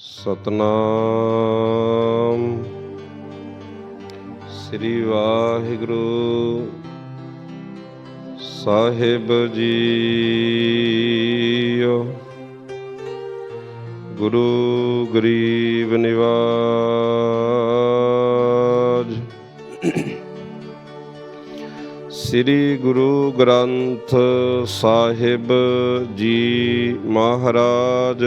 ਸਤਨਾਮ। ਸ੍ਰੀ ਵਾਹਿਗੁਰੂ ਸਾਹਿਬ ਜੀਓ। ਗੁਰੂ ਗਰੀਬ ਨਿਵਾਜ। ਸ੍ਰੀ ਗੁਰੂ ਗ੍ਰੰਥ ਸਾਹਿਬ ਜੀ ਮਹਾਰਾਜ।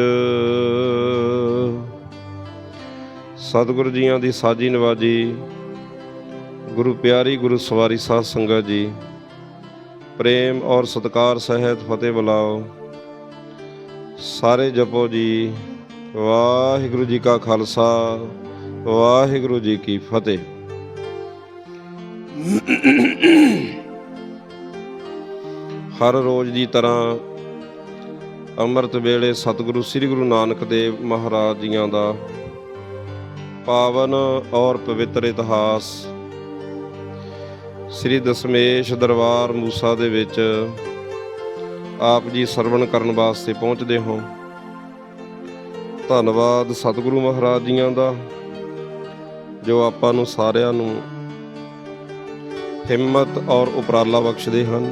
ਸਤਿਗੁਰੂ ਜੀਆਂ ਦੀ ਸਾਜੀ ਨਵਾਜੀ, ਗੁਰੂ ਪਿਆਰੀ ਗੁਰੂ ਸਵਾਰੀ ਸਾਧ ਸੰਗਤ ਜੀ, ਪ੍ਰੇਮ ਔਰ ਸਤਕਾਰ ਸਹਿਤ ਫਤਿਹ ਬੁਲਾਓ। ਸਾਰੇ ਜਪੋ ਜੀ, ਵਾਹਿਗੁਰੂ ਜੀ ਕਾ ਖਾਲਸਾ, ਵਾਹਿਗੁਰੂ ਜੀ ਕੀ ਫਤਿਹ। ਹਰ ਰੋਜ਼ ਦੀ ਤਰ੍ਹਾਂ ਅੰਮ੍ਰਿਤ ਵੇਲੇ ਸਤਿਗੁਰੂ ਸ੍ਰੀ ਗੁਰੂ ਨਾਨਕ ਦੇਵ ਮਹਾਰਾਜ ਜੀਆਂ ਦਾ ਪਾਵਨ ਔਰ ਪਵਿੱਤਰ ਇਤਿਹਾਸ। ਸ੍ਰੀ ਦਸ਼ਮੇਸ਼ ਦਰਬਾਰ ਮੂਸਾ ਦੇ ਵਿੱਚ ਆਪ ਜੀ ਸਰਵਣ ਕਰਨ ਵਾਸਤੇ ਪਹੁੰਚਦੇ ਹੋ। ਧੰਨਵਾਦ ਸਤਿਗੁਰੂ ਮਹਾਰਾਜ ਜੀਆਂ ਦਾ, ਜੋ ਆਪਾਂ ਨੂੰ ਸਾਰਿਆਂ ਨੂੰ ਹਿੰਮਤ ਔਰ ਉਪਰਾਲਾ ਬਖਸ਼ਦੇ ਹਨ।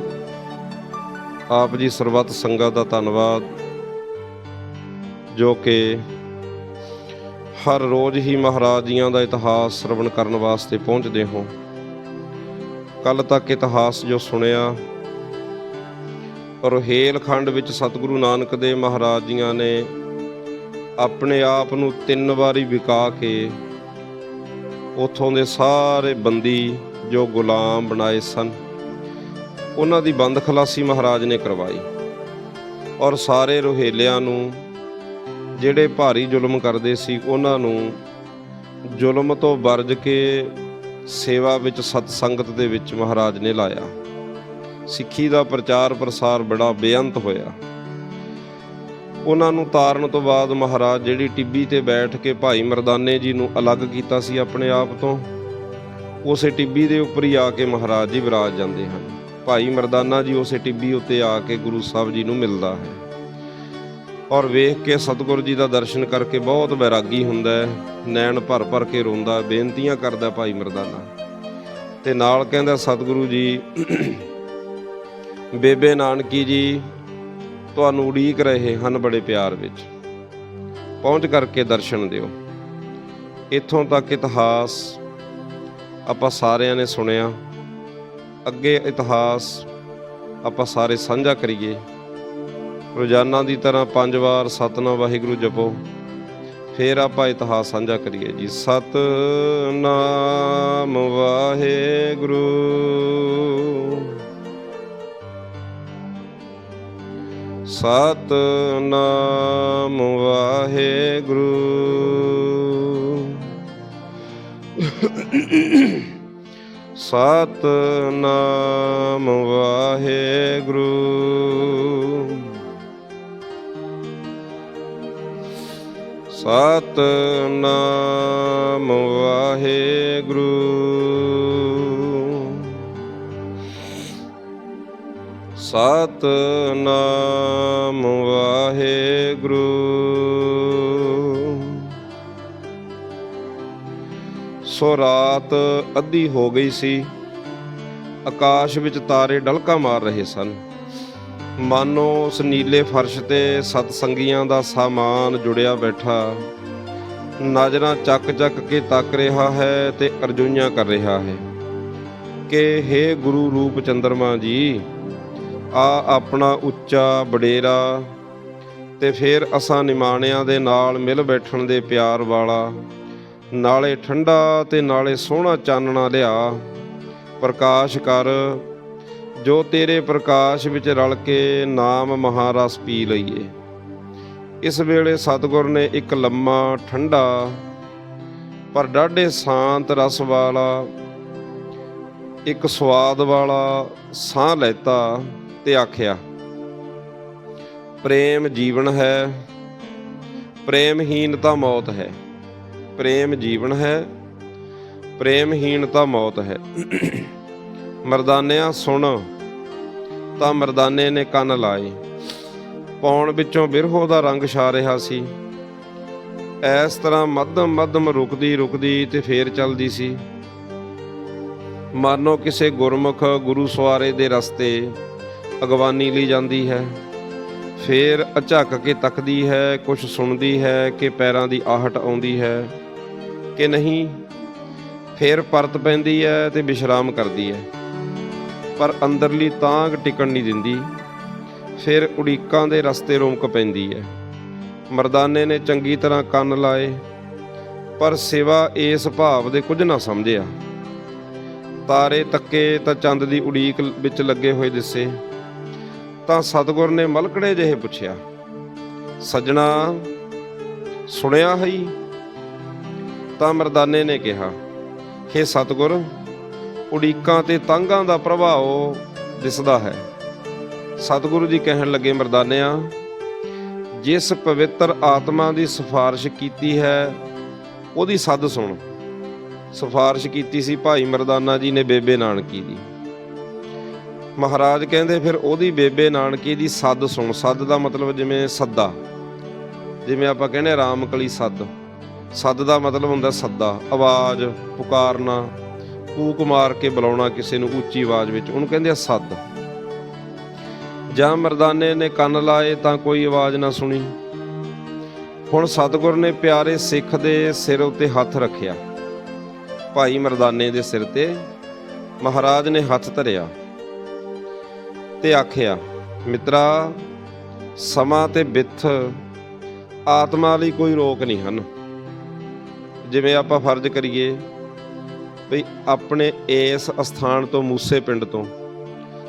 ਆਪ ਜੀ ਸਰਬੱਤ ਸੰਗਤ ਦਾ ਧੰਨਵਾਦ, ਜੋ ਕਿ ਹਰ ਰੋਜ਼ ਹੀ ਮਹਾਰਾਜ ਜੀਆਂ ਦਾ ਇਤਿਹਾਸ ਸਰਵਣ ਕਰਨ ਵਾਸਤੇ ਪਹੁੰਚਦੇ ਹੋ। ਕੱਲ ਤੱਕ ਇਤਿਹਾਸ ਜੋ ਸੁਣਿਆ ਰੋਹੇਲਖੰਡ ਵਿੱਚ ਸਤਿਗੁਰੂ ਨਾਨਕ ਦੇਵ ਮਹਾਰਾਜ ਜੀਆਂ ਨੇ ਆਪਣੇ ਆਪ ਨੂੰ ਤਿੰਨ ਵਾਰੀ ਵਿਕਾ ਕੇ ਉਥੋਂ ਦੇ ਸਾਰੇ ਬੰਦੀ ਜੋ ਗੁਲਾਮ ਬਣਾਏ ਸਨ, ਉਹਨਾਂ ਦੀ ਬੰਦ ਖਲਾਸੀ ਮਹਾਰਾਜ ਨੇ ਕਰਵਾਈ ਔਰ ਸਾਰੇ ਰੋਹੇਲਿਆਂ ਨੂੰ ਜਿਹੜੇ ਭਾਰੀ ਜ਼ੁਲਮ ਕਰਦੇ ਸੀ, ਉਹਨਾਂ ਨੂੰ ਜ਼ੁਲਮ ਤੋਂ ਵਰਜ ਕੇ ਸੇਵਾ ਵਿੱਚ ਸਤ ਸੰਗਤ ਦੇ ਵਿੱਚ ਮਹਾਰਾਜ ਨੇ ਲਾਇਆ। ਸਿੱਖੀ ਦਾ ਪ੍ਰਚਾਰ ਪ੍ਰਸਾਰ ਬੜਾ ਬੇਅੰਤ ਹੋਇਆ। ਉਹਨਾਂ ਨੂੰ ਤਾਰਨ ਤੋਂ ਬਾਅਦ ਮਹਾਰਾਜ ਜਿਹੜੀ ਟਿੱਬੀ ਤੇ ਬੈਠ ਕੇ ਭਾਈ ਮਰਦਾਨੇ ਜੀ ਨੂੰ ਅਲੱਗ ਕੀਤਾ ਸੀ ਆਪਣੇ ਆਪ ਤੋਂ, ਉਸੇ ਟਿੱਬੀ ਦੇ ਉੱਪਰ ਹੀ ਆ ਕੇ ਮਹਾਰਾਜ ਜੀ ਵਿਰਾਜ ਜਾਂਦੇ ਹਨ। ਭਾਈ ਮਰਦਾਨਾ ਜੀ ਉਸੇ ਟਿੱਬੀ ਉੱਤੇ ਆ ਕੇ ਗੁਰੂ ਸਾਹਿਬ ਜੀ ਨੂੰ ਮਿਲਦਾ ਹੈ। ਔਰ ਵੇਖ ਕੇ ਸਤਿਗੁਰੂ ਜੀ ਦਾ ਦਰਸ਼ਨ ਕਰਕੇ ਬਹੁਤ ਵੈਰਾਗੀ ਹੁੰਦਾ ਹੈ। ਨੈਣ ਭਰ ਭਰ ਕੇ ਰੋਂਦਾ, ਬੇਨਤੀਆਂ ਕਰਦਾ ਭਾਈ ਮਰਦਾਨਾ। ਤੇ ਨਾਲ ਕਹਿੰਦਾ ਸਤਿਗੁਰੂ ਜੀ, ਬੇਬੇ ਨਾਨਕੀ ਜੀ, ਤੁਹਾਨੂੰ ਉਡੀਕ ਰਹੇ ਹਨ ਬੜੇ ਪਿਆਰ ਵਿੱਚ। ਪਹੁੰਚ ਕਰਕੇ ਦਰਸ਼ਨ ਦਿਓ। ਇੱਥੋਂ ਤੱਕ ਇਤਿਹਾਸ ਆਪਾਂ ਸਾਰਿਆਂ ਨੇ ਸੁਣਿਆ। ਅੱਗੇ ਇਤਿਹਾਸ ਆਪਾਂ ਸਾਰੇ ਸਾਂਝਾ ਕਰੀਏ। ਰੋਜ਼ਾਨਾ ਦੀ ਤਰ੍ਹਾਂ ਪੰਜ ਵਾਰ ਸਤਨਾਮ ਵਾਹਿਗੁਰੂ ਜਪੋ। ਫੇਰ ਆਪਾਂ ਇਤਿਹਾਸ ਸਾਂਝਾ ਕਰੀਏ ਜੀ। ਸਤਨਾਮ ਵਾਹਿਗੁਰੂ। ਸਤਨਾਮ ਵਾਹਿਗੁਰੂ। ਸਤਨਾਮ ਵਾਹਿਗੁਰੂ। ਸਤਨਾਮ ਵਾਹਿਗੁਰੂ। ਸਤਨਾਮ ਵਾਹਿਗੁਰੂ। ਸੋ ਰਾਤ ਅੱਧੀ ਹੋ ਗਈ ਸੀ। ਆਕਾਸ਼ ਵਿੱਚ ਤਾਰੇ ਡਲਕਾ ਮਾਰ ਰਹੇ ਸਨ। ਮਾਨੋ ਉਸ ਨੀਲੇ ਫਰਸ਼ ਤੇ ਸਤ ਸੰਗੀਆਂ ਦਾ ਸਾਮਾਨ ਜੁੜਿਆ ਬੈਠਾ। ਨਜ਼ਰਾਂ ਚੱਕ ਚੱਕ ਕੇ ਤੱਕ ਰਿਹਾ ਹੈ ਤੇ ਅਰਜੁਈਆਂ ਕਰ ਰਿਹਾ ਹੈ ਕਿ हे ਗੁਰੂ ਰੂਪ ਚੰਦਰਮਾ ਜੀ, ਆ ਆਪਣਾ ਉੱਚਾ ਬਡੇਰਾ ਤੇ ਫਿਰ ਅਸਾਂ ਨਿਮਾਣਿਆਂ ਦੇ ਨਾਲ ਮਿਲ ਬੈਠਣ ਦੇ ਪਿਆਰ ਵਾਲਾ, ਨਾਲੇ ਠੰਡਾ ਤੇ ਨਾਲੇ ਸੋਹਣਾ ਚਾਨਣਾ ਲਿਆ। ਪ੍ਰਕਾਸ਼ ਕਰ ਜੋ ਤੇਰੇ ਪ੍ਰਕਾਸ਼ ਵਿੱਚ ਰਲ ਕੇ ਨਾਮ ਮਹਾਰਸ ਪੀ ਲਈਏ। ਇਸ ਵੇਲੇ ਸਤਿਗੁਰ ਨੇ ਇੱਕ ਲੰਮਾ ਠੰਡਾ ਪਰ ਡਾਢੇ ਸ਼ਾਂਤ ਰਸ ਵਾਲਾ, ਇੱਕ ਸਵਾਦ ਵਾਲਾ ਸਾਹ ਲੈਤਾ ਤੇ ਆਖਿਆ, ਪ੍ਰੇਮ ਜੀਵਨ ਹੈ ਪ੍ਰੇਮਹੀਨਤਾ ਮੌਤ ਹੈ, ਪ੍ਰੇਮ ਜੀਵਨ ਹੈ ਪ੍ਰੇਮਹੀਨਤਾ ਮੌਤ ਹੈ। ਮਰਦਾਨਿਆਂ ਸੁਣ, ਤਾਂ ਮਰਦਾਨੇ ਨੇ ਕੰਨ ਲਾਏ। ਪੌਣ ਵਿੱਚੋਂ ਬਿਰਹੋ ਦਾ ਰੰਗ ਛਾ ਰਿਹਾ ਸੀ। ਇਸ ਤਰ੍ਹਾਂ ਮੱਧਮ ਮੱਧਮ ਰੁਕਦੀ ਰੁਕਦੀ ਤੇ ਫੇਰ ਚੱਲਦੀ ਸੀ। ਮਾਨੋ ਕਿਸੇ ਗੁਰਮੁਖ ਗੁਰੂ ਸਵਾਰੇ ਦੇ ਰਸਤੇ ਅਗਵਾਨੀ ਲਈ ਜਾਂਦੀ ਹੈ। ਫੇਰ ਅਝੱਕ ਕੇ ਤੱਕਦੀ ਹੈ ਕੁਝ ਸੁਣਦੀ ਹੈ ਕਿ ਪੈਰਾਂ ਦੀ ਆਹਟ ਆਉਂਦੀ ਹੈ ਕਿ ਨਹੀਂ। ਫੇਰ ਪਰਤ ਪੈਂਦੀ ਹੈ ਤੇ ਵਿਸ਼ਰਾਮ ਕਰਦੀ ਹੈ। ਪਰ ਅੰਦਰਲੀ ਤਾਂਗ ਟਿਕਣ ਨਹੀਂ ਦਿੰਦੀ। ਫਿਰ ਉਡੀਕਾਂ ਦੇ ਰਸਤੇ ਰੋਕ ਪੈਂਦੀ ਹੈ। ਮਰਦਾਨੇ ਨੇ ਚੰਗੀ ਤਰ੍ਹਾਂ ਕੰਨ ਲਾਏ, ਪਰ ਸਿਵਾ ਇਸ ਭਾਵ ਦੇ ਕੁਝ ਨਾ ਸਮਝਿਆ। ਤਾਰੇ ਤੱਕੇ ਤਾਂ ਚੰਦ ਦੀ ਉਡੀਕ ਵਿੱਚ ਲੱਗੇ ਹੋਏ ਦਿਸੇ, ਤਾਂ ਸਤਗੁਰ ਨੇ ਮਲਕੜੇ ਜਿਹੇ ਪੁੱਛਿਆ, ਸਜਣਾ, ਸੁਣਿਆ ਹੈ ਤਾਂ ਮਰਦਾਨੇ ਨੇ ਕਿਹਾ, ਹੇ ਸਤਗੁਰ ਉਡੀਕਾਂ ਤੇ ਤਾਂਗਾਂ ਦਾ ਪ੍ਰਭਾਵ ਦਿਸਦਾ ਹੈ। ਸਤਿਗੁਰੂ ਜੀ ਕਹਿਣ ਲੱਗੇ, ਮਰਦਾਨਿਆਂ, ਜਿਸ ਪਵਿੱਤਰ ਆਤਮਾ ਦੀ ਸਿਫਾਰਿਸ਼ ਕੀਤੀ ਹੈ, ਉਹਦੀ ਸੱਦ ਸੁਣ। ਸਿਫਾਰਿਸ਼ ਕੀਤੀ ਸੀ ਭਾਈ ਮਰਦਾਨਾ ਜੀ ਨੇ ਬੇਬੇ ਨਾਨਕੀ ਦੀ। ਮਹਾਰਾਜ ਕਹਿੰਦੇ, ਫਿਰ ਉਹਦੀ ਬੇਬੇ ਨਾਨਕੀ ਦੀ ਸੱਦ ਸੁਣ। ਸੱਦ ਦਾ ਮਤਲਬ ਜਿਵੇਂ ਸੱਦਾ। ਜਿਵੇਂ ਆਪਾਂ ਕਹਿੰਦੇ ਰਾਮਕਲੀ ਸੱਦ। ਸੱਦ ਦਾ ਮਤਲਬ ਹੁੰਦਾ ਸੱਦਾ। ਆਵਾਜ਼, ਪੁਕਾਰਨਾ। ਕੂਕ ਮਾਰ ਕੇ ਬੁਲਾਉਣਾ ਕਿਸੇ ਨੂੰ ਉੱਚੀ ਆਵਾਜ਼ ਵਿੱਚ, ਉਹਨੂੰ ਕਹਿੰਦੇ ਆ ਸੱਦ। ਜਾਂ ਮਰਦਾਨੇ ਨੇ ਕੰਨ ਲਾਏ ਤਾਂ ਕੋਈ ਆਵਾਜ਼ ਨਾ ਸੁਣੀ। ਹੁਣ ਸਤਿਗੁਰ ਨੇ ਪਿਆਰੇ ਸਿੱਖ ਦੇ ਸਿਰ ਉੱਤੇ ਹੱਥ ਰੱਖਿਆ। ਭਾਈ ਮਰਦਾਨੇ ਦੇ ਸਿਰ ਤੇ ਮਹਾਰਾਜ ਨੇ ਹੱਥ ਧਰਿਆ ਤੇ ਆਖਿਆ, ਮਿੱਤਰਾ, ਸਮਾਂ ਤੇ ਬਿੱਥ, ਆਤਮਾ ਲਈ ਕੋਈ ਰੋਕ ਨਹੀਂ ਹਨ। ਜਿਵੇਂ ਆਪਾਂ ਫਰਜ਼ ਕਰੀਏ ਵੀ ਆਪਣੇ ਇਸ ਅਸਥਾਨ ਤੋਂ ਮੂਸੇ ਪਿੰਡ ਤੋਂ।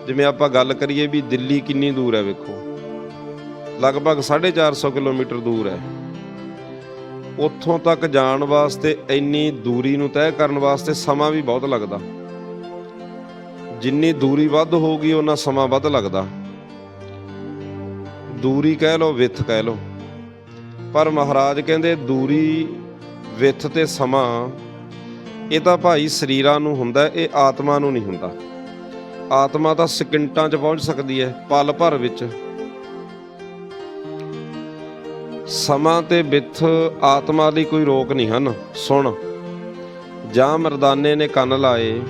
ਜਿਵੇਂ ਆਪਾਂ ਗੱਲ ਕਰੀਏ ਵੀ ਦਿੱਲੀ ਕਿੰਨੀ ਦੂਰ ਹੈ ਵੇਖੋ। ਲਗਭਗ 450 ਕਿਲੋਮੀਟਰ ਦੂਰ ਹੈ। ਉੱਥੋਂ ਤੱਕ ਜਾਣ ਵਾਸਤੇ ਇੰਨੀ ਦੂਰੀ ਨੂੰ ਤੈਅ ਕਰਨ ਵਾਸਤੇ ਸਮਾਂ ਵੀ ਬਹੁਤ ਲੱਗਦਾ। ਜਿੰਨੀ ਦੂਰੀ ਵੱਧ ਹੋਊਗੀ ਉਹਨਾਂ ਸਮਾਂ ਵੱਧ ਲੱਗਦਾ। ਦੂਰੀ ਕਹਿ ਲਓ, ਵਿੱਥ ਕਹਿ ਲਓ। ਪਰ ਮਹਾਰਾਜ ਕਹਿੰਦੇ, ਦੂਰੀ, ਵਿੱਥ ਤੇ ਸਮਾਂ ਇਹ ਤਾਂ ਭਾਈ ਸਰੀਰਾਂ ਨੂੰ ਹੁੰਦਾ, ਇਹ ਆਤਮਾ ਨੂੰ ਨਹੀਂ ਹੁੰਦਾ। ਆਤਮਾ ਤਾਂ ਸਕਿੰਟਾਂ 'ਚ ਪਹੁੰਚ ਸਕਦੀ ਹੈ, ਪਲ ਭਰ ਵਿੱਚ। ਸਮਾਂ ਤੇ ਬਿੱਥ ਆਤਮਾ ਲਈ ਕੋਈ ਰੋਕ ਨਹੀਂ ਹਨ। ਸੁਣ, ਜਾਂ ਮਰਦਾਨੇ ਨੇ ਕੰਨ ਲਾਏ,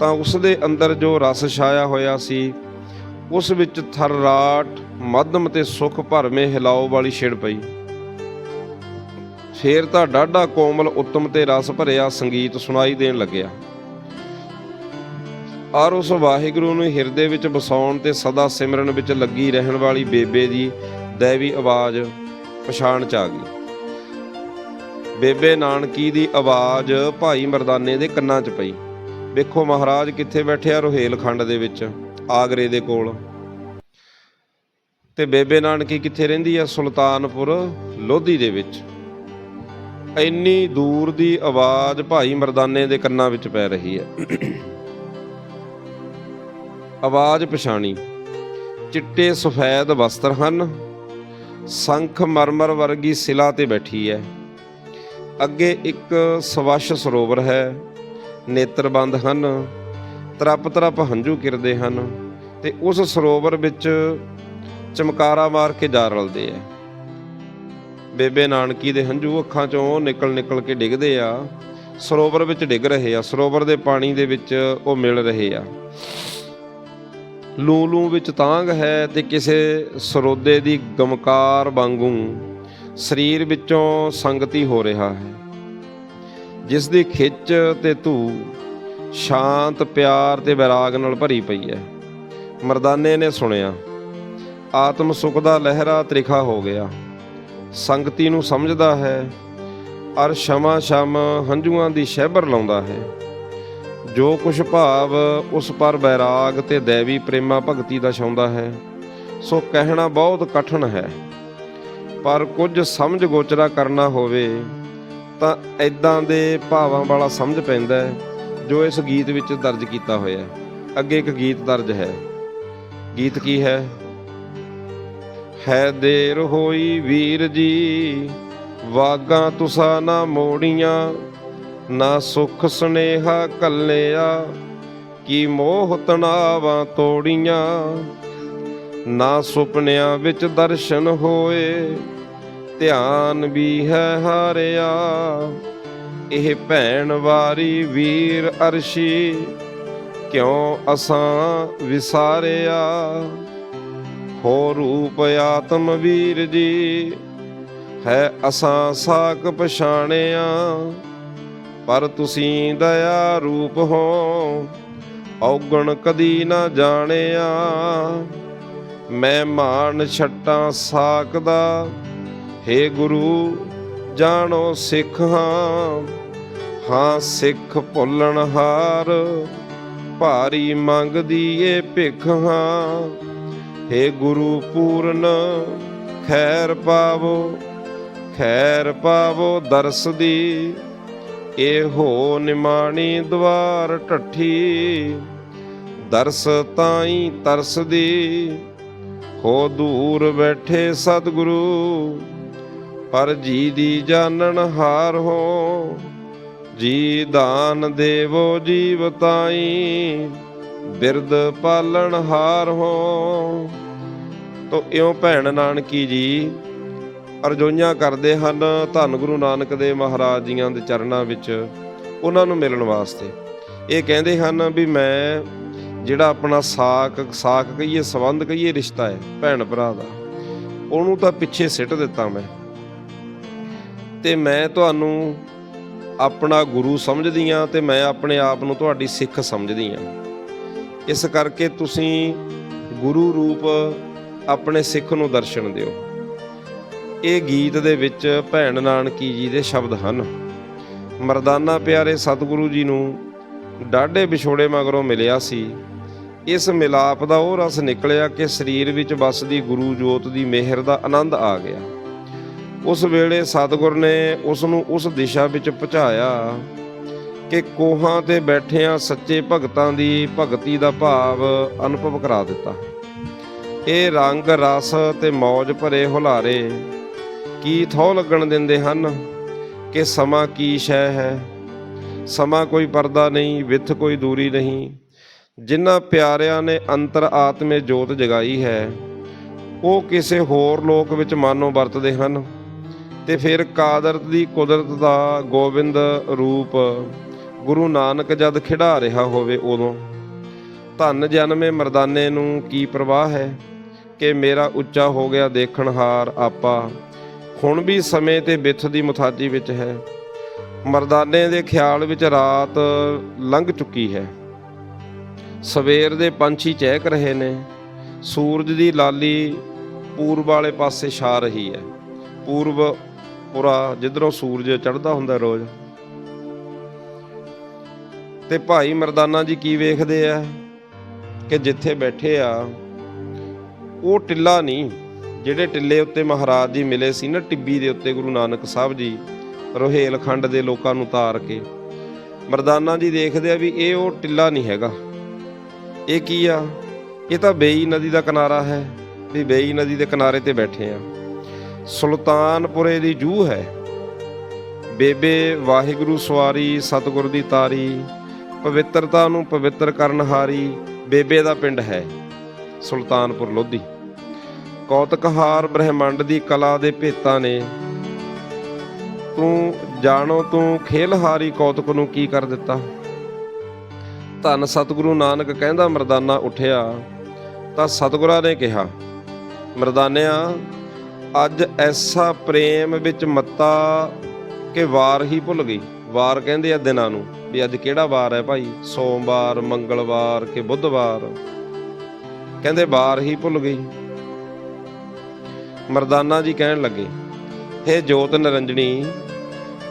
ਤਾਂ ਉਸ ਦੇ ਅੰਦਰ ਜੋ ਰਸ ਛਾਇਆ ਹੋਇਆ ਸੀ, ਉਸ ਵਿੱਚ ਥਰਰਾਟ, ਮੱਧਮ ਤੇ ਸੁਖ ਭਰਮੇ ਹਿਲਾਓ ਵਾਲੀ ਛਿੜ ਪਈ। ਫੇਰ ਤਾਂ ਡਾਢਾ ਕੋਮਲ ਉੱਤਮ ਤੇ ਰਸ ਭਰਿਆ ਸੰਗੀਤ ਸੁਣਾਈ ਦੇਣ ਲੱਗਿਆ। ਔਰ ਉਸ ਵਾਹਿਗੁਰੂ ਨੂੰ ਹਿਰਦੇ ਵਿੱਚ ਵਸਾਉਣ ਤੇ ਸਦਾ ਸਿਮਰਨ ਵਿੱਚ ਲੱਗੀ ਰਹਿਣ ਵਾਲੀ ਬੇਬੇ ਦੀ ਦੇਵੀ ਆਵਾਜ਼ ਪਛਾਣ ਚ ਆ ਗਈ। ਬੇਬੇ ਨਾਨਕੀ ਦੀ ਆਵਾਜ਼ ਭਾਈ ਮਰਦਾਨੇ ਦੇ ਕੰਨਾਂ 'ਚ ਪਈ। ਵੇਖੋ ਮਹਾਰਾਜ ਕਿੱਥੇ ਬੈਠਿਆ ਰੋਹੇਲਖੰਡ ਦੇ ਵਿੱਚ, ਆਗਰੇ ਦੇ ਕੋਲ। ਤੇ ਬੇਬੇ ਨਾਨਕੀ ਕਿੱਥੇ ਰਹਿੰਦੀ ਆ? ਸੁਲਤਾਨਪੁਰ ਲੋਧੀ ਦੇ ਵਿੱਚ। ਇੰਨੀ ਦੂਰ ਦੀ ਆਵਾਜ਼ ਭਾਈ ਮਰਦਾਨੇ ਦੇ ਕੰਨਾਂ ਵਿੱਚ ਪੈ ਰਹੀ ਹੈ। ਆਵਾਜ਼ ਪਛਾਣੀ। ਚਿੱਟੇ ਸਫੈਦ ਵਸਤਰ ਹਨ। ਸੰਖ ਮਰਮਰ ਵਰਗੀ ਸਿਲਾ ਤੇ ਬੈਠੀ ਹੈ। ਅੱਗੇ ਇੱਕ ਸਵੱਛ ਸਰੋਵਰ ਹੈ। ਨੇਤਰ ਬੰਦ ਹਨ। ਤਰਪ ਤਰਪ ਹੰਝੂ ਕਿਰਦੇ ਹਨ। ਤੇ ਉਸ ਸਰੋਵਰ ਵਿੱਚ ਚਮਕਾਰਾ ਮਾਰ ਕੇ ਜਾ ਰਲਦੇ ਆ ਬੇਬੇ ਨਾਨਕੀ ਦੇ ਹੰਝੂ ਅੱਖਾਂ ਚੋਂ ਨਿਕਲ ਨਿਕਲ ਕੇ ਡਿੱਗਦੇ ਆ। ਸਰੋਵਰ ਵਿੱਚ ਡਿੱਗ ਰਹੇ ਆ। ਸਰੋਵਰ ਦੇ ਪਾਣੀ ਦੇ ਵਿੱਚ ਉਹ ਮਿਲ ਰਹੇ ਆ। ਲੂ ਲੂ ਵਿੱਚ ਤਾਂਗ ਹੈ ਤੇ ਕਿਸੇ ਸਰੋਦੇ ਦੀ ਗਮਕਾਰ ਵਾਂਗੂ ਸਰੀਰ ਵਿੱਚੋਂ ਸੰਗਤੀ ਹੋ ਰਿਹਾ ਹੈ। ਜਿਸ ਦੀ ਖਿੱਚ ਤੇ ਧੂ ਸ਼ਾਂਤ, ਪਿਆਰ ਤੇ ਵਿਰਾਗ ਨਾਲ ਭਰੀ ਪਈ ਹੈ। ਮਰਦਾਨੇ ਨੇ ਸੁਣਿਆ, ਆਤਮ ਸੁਖ ਦਾ ਲਹਿਰਾ ਤ੍ਰਿਖਾ ਹੋ ਗਿਆ। ਸੰਗਤੀ ਨੂੰ ਸਮਝਦਾ ਹੈ, ਅਰ ਸ਼ਮਾ ਸ਼ਮ ਹੰਝੂਆਂ ਦੀ ਸ਼ਹਿਬਰ ਲਾਉਂਦਾ ਹੈ। ਜੋ ਕੁਛ ਭਾਵ ਉਸ ਪਰ ਬੈਰਾਗ ਤੇ ਦੇਵੀ ਪ੍ਰੇਮਾ ਭਗਤੀ ਦਾ ਛਾਉਂਦਾ ਹੈ, ਸੋ ਕਹਿਣਾ ਬਹੁਤ ਕਠਨ ਹੈ। ਪਰ ਕੁਝ ਸਮਝ ਗੋਚਰਾ ਕਰਨਾ ਹੋਵੇ, ਤਾਂ ਐਦਾਂ ਦੇ ਭਾਵਾਂ ਵਾਲਾ ਸਮਝ ਪੈਂਦਾ ਜੋ ਇਸ ਗੀਤ ਵਿੱਚ ਦਰਜ ਕੀਤਾ ਹੋਇਆ ਹੈ। ਅੱਗੇ ਇੱਕ ਗੀਤ ਦਰਜ ਹੈ। ਗੀਤ ਕੀ ਹੈ? ਹੈ ਦੇਰ ਹੋਈ ਵੀਰ ਜੀ, ਵਾਗਾਂ ਤੁਸਾਂ ਨਾ ਮੋੜੀਆਂ, ਨਾ ਸੁਖ ਸੁਨੇਹਾ ਕੱਲਿਆ ਕੀ ਮੋਹ ਤਣਾਵਾਂ ਤੋੜੀਆਂ, ਨਾ ਸੁਪਨਿਆਂ ਵਿੱਚ ਦਰਸ਼ਨ ਹੋਏ, ਧਿਆਨ ਵੀ ਹੈ ਹਾਰਿਆ। ਇਹ ਭੈਣ ਵਾਰੀ ਵੀਰ ਅਰਸ਼ੀ, ਕਿਉਂ ਅਸਾਂ ਵਿਸਾਰਿਆ? ਹੋ ਰੂਪ ਆਤਮ ਵੀਰ ਜੀ, ਹੈ ਅਸਾਂ ਸਾਕ ਪਛਾਣਿਆ। ਪਰ ਤੁਸੀਂ ਦਇਆ ਰੂਪ ਹੋ, ਔਗਣ ਕਦੀ ਨਾ ਜਾਣਿਆ। ਮੈਂ ਮਾਨ ਛੱਟਾਂ ਸਾਕ ਦਾ, ਹੇ ਗੁਰੂ, ਜਾਣੋ ਸਿੱਖ ਹਾਂ। ਹਾਂ ਸਿੱਖ ਭੁੱਲਣ ਹਾਰ, ਭਾਰੀ ਮੰਗਦੀ ਏ ਭਿਖ ਹਾਂ। ਹੇ ਗੁਰੂ ਪੂਰਨ, ਖੈਰ ਪਾਵੋ ਖੈਰ ਪਾਵੋ ਦਰਸ ਦੀ। ਇਹੋ ਨਿਮਾਣੀ ਦਵਾਰ ਢੱਠੀ, ਦਰਸ ਤਾਈ ਤਰਸਦੀ ਹੋ ਦੂਰ ਬੈਠੇ ਸਤਿਗੁਰੂ, ਪਰ ਜੀ ਦੀ ਜਾਣਨ ਹਾਰ ਹੋ। ਜੀ ਦਾਨ ਦੇਵੋ ਜੀਵ ਤਾਈ ਬਿਰਦ ਪਾਲਣ ਹਾਰ ਹੋ। ਤੋ ਇਉਂ ਭੈਣ ਨਾਨਕੀ ਜੀ, ਅਰਜ਼ੋਈਆਂ ਕਰਦੇ ਹਨ ਧੰਨ ਗੁਰੂ ਨਾਨਕ ਦੇਵ ਮਹਾਰਾਜ ਜੀਆਂ ਦੇ ਚਰਨਾਂ ਵਿੱਚ ਉਹਨਾਂ ਨੂੰ ਮਿਲਣ ਵਾਸਤੇ। ਇਹ ਕਹਿੰਦੇ ਹਨ ਵੀ ਮੈਂ ਜਿਹੜਾ ਆਪਣਾ ਸਾਕ ਸਾਕ ਕਹੀਏ, ਸਬੰਧ ਕਹੀਏ, ਰਿਸ਼ਤਾ ਹੈ, ਭੈਣ ਭਰਾ ਦਾ, ਉਹਨੂੰ ਤਾਂ ਪਿੱਛੇ ਸਿੱਟ ਦਿੱਤਾ ਮੈਂ। ਤੇ ਮੈਂ ਤੁਹਾਨੂੰ ਆਪਣਾ ਗੁਰੂ ਸਮਝਦੀ ਆ ਤੇ ਮੈਂ ਆਪਣੇ ਆਪ ਨੂੰ ਤੁਹਾਡੀ ਸਿੱਖ ਸਮਝਦੀ ਆ ਇਸ ਕਰਕੇ ਤੁਸੀਂ ਗੁਰੂ ਰੂਪ ਆਪਣੇ ਸਿੱਖ ਨੂੰ ਦਰਸ਼ਨ ਦਿਓ। ਇਹ ਗੀਤ ਦੇ ਵਿੱਚ ਭੈਣ ਨਾਨਕੀ ਜੀ ਦੇ ਸ਼ਬਦ ਹਨ। ਮਰਦਾਨਾ ਪਿਆਰੇ ਸਤਿਗੁਰੂ ਜੀ ਨੂੰ ਡਾਢੇ ਵਿਛੋੜੇ ਮਗਰੋਂ ਮਿਲਿਆ ਸੀ। ਇਸ ਮਿਲਾਪ ਦਾ ਉਹ ਰਸ ਨਿਕਲਿਆ ਕਿ ਸਰੀਰ ਵਿੱਚ ਵਸਦੀ ਗੁਰੂ ਜੋਤ ਦੀ ਮਿਹਰ ਦਾ ਆਨੰਦ ਆ ਗਿਆ। ਉਸ ਵੇਲੇ ਸਤਿਗੁਰ ਨੇ ਉਸ ਨੂੰ ਉਸ ਦਿਸ਼ਾ ਵਿੱਚ ਪਹੁੰਚਾਇਆ। ਕਿ ਕੋਹਾਂ ਤੇ ਬੈਠਿਆਂ ਸੱਚੇ ਭਗਤਾਂ ਦੀ ਭਗਤੀ ਦਾ ਭਾਵ ਅਨੁਭਵ ਕਰਾ ਦਿੱਤਾ। ਇਹ ਰੰਗ, ਰਸ ਤੇ ਮੌਜ ਭਰੇ ਹੁਲਾਰੇ ਕੀ ਥੋ ਲੱਗਣ ਦਿੰਦੇ ਹਨ ਕਿ ਸਮਾਂ ਕੀ ਸ਼ੈ ਹੈ? ਸਮਾਂ ਕੋਈ ਪਰਦਾ ਨਹੀਂ, ਵਿਥ ਕੋਈ ਦੂਰੀ ਨਹੀਂ। ਜਿਨ੍ਹਾਂ ਪਿਆਰਿਆਂ ਨੇ ਅੰਤਰ ਆਤਮੇ ਜੋਤ ਜਗਾਈ ਹੈ, ਉਹ ਕਿਸੇ ਹੋਰ ਲੋਕ ਵਿੱਚ ਮਾਨੋ ਵਰਤਦੇ ਹਨ। ਤੇ ਫਿਰ ਕਾਦਰਤ ਦੀ ਕੁਦਰਤ ਦਾ ਗੋਬਿੰਦ ਰੂਪ ਗੁਰੂ ਨਾਨਕ ਜਦ ਖਿਡਾ ਰਿਹਾ ਹੋਵੇ ਉਦੋਂ, ਧੰਨ ਜਨਮੇ ਮਰਦਾਨੇ ਨੂੰ ਕੀ ਪ੍ਰਵਾਹ ਹੈ? ਕਿ ਮੇਰਾ ਉੱਚਾ ਹੋ ਗਿਆ ਦੇਖਣਹਾਰ ਆਪਾ, ਹੁਣ ਵੀ ਸਮੇਂ ਤੇ ਬਿੱਥ ਦੀ ਮੁਥਾਜੀ ਵਿੱਚ ਹੈ। ਮਰਦਾਨੇ ਦੇ ਖਿਆਲ ਵਿੱਚ ਰਾਤ ਲੰਘ ਚੁੱਕੀ ਹੈ। ਸਵੇਰ ਦੇ ਪੰਛੀ ਚਹਿਕ ਰਹੇ ਨੇ, ਸੂਰਜ ਦੀ ਲਾਲੀ ਪੂਰਬ ਵਾਲੇ ਪਾਸੇ ਛਾ ਰਹੀ ਹੈ। ਪੂਰਬ, ਪੁਰਾ, ਜਿੱਧਰੋਂ ਸੂਰਜ ਚੜ੍ਹਦਾ ਹੁੰਦਾ ਰੋਜ਼ ਤੇ ਭਾਈ ਮਰਦਾਨਾ ਜੀ ਕੀ ਵੇਖਦੇ ਆ? ਕਿ ਜਿੱਥੇ ਬੈਠੇ ਆ, ਉਹ ਟਿੱਲਾ ਨਹੀਂ, ਜਿਹੜੇ ਟਿੱਲੇ ਉੱਤੇ ਮਹਾਰਾਜ ਜੀ ਮਿਲੇ ਸੀ ਨਾ, ਟਿੱਬੀ ਦੇ ਉੱਤੇ ਗੁਰੂ ਨਾਨਕ ਸਾਹਿਬ ਜੀ ਰੋਹੇਲਖੰਡ ਦੇ ਲੋਕਾਂ ਨੂੰ ਤਾਰ ਕੇ। ਮਰਦਾਨਾ ਜੀ ਦੇਖਦੇ ਆ ਵੀ ਇਹ ਉਹ ਟਿੱਲਾ ਨਹੀਂ ਹੈਗਾ। ਇਹ ਕੀ ਆ? ਇਹ ਤਾਂ ਬੇਈ ਨਦੀ ਦਾ ਕਿਨਾਰਾ ਹੈ, ਵੀ ਬੇਈ ਨਦੀ ਦੇ ਕਿਨਾਰੇ ਤੇ ਬੈਠੇ ਆ। ਸੁਲਤਾਨਪੁਰੇ ਦੀ ਜੂਹ ਹੈ। ਬੇਬੇ ਵਾਹਿਗੁਰੂ ਸਵਾਰੀ, ਸਤਿਗੁਰ ਦੀ ਤਾਰੀ ਪਵਿੱਤਰਤਾ ਨੂੰ ਪਵਿੱਤਰ ਕਰਨ ਹਾਰੀ ਬੇਬੇ ਦਾ ਪਿੰਡ ਹੈ, ਸੁਲਤਾਨਪੁਰ ਲੋਧੀ। ਕੌਤਕਹਾਰ ਬ੍ਰਹਿਮੰਡ ਦੀ ਕਲਾ ਦੇ ਭੇਤਾਂ ਨੇ ਤੂੰ ਜਾਣੋ ਤੂੰ ਖੇਲਹਾਰੀ ਕੌਤਕ ਨੂੰ ਕੀ ਕਰ ਦਿੱਤਾ? ਧੰਨ ਸਤਿਗੁਰੂ ਨਾਨਕ ਕਹਿੰਦਾ ਮਰਦਾਨਾ ਉੱਠਿਆ, ਤਾਂ ਸਤਿਗੁਰਾਂ ਨੇ ਕਿਹਾ, ਮਰਦਾਨਿਆ, ਅੱਜ ਐਸਾ ਪ੍ਰੇਮ ਵਿੱਚ ਮੱਤਾ ਕਿ ਵਾਰ ਹੀ ਭੁੱਲ ਗਈ। ਵਾਰ ਕਹਿੰਦੇ ਆ ਦਿਨਾਂ ਨੂੰ ਵੀ ਅੱਜ ਕਿਹੜਾ ਵਾਰ ਹੈ ਭਾਈ? ਸੋਮਵਾਰ, ਮੰਗਲਵਾਰ ਕਿ ਬੁੱਧਵਾਰ? ਕਹਿੰਦੇ ਵਾਰ ਹੀ ਭੁੱਲ ਗਈ। ਮਰਦਾਨਾ ਜੀ ਕਹਿਣ ਲੱਗੇ, ਹੇ ਜੋਤ ਨਰੰਜਣੀ,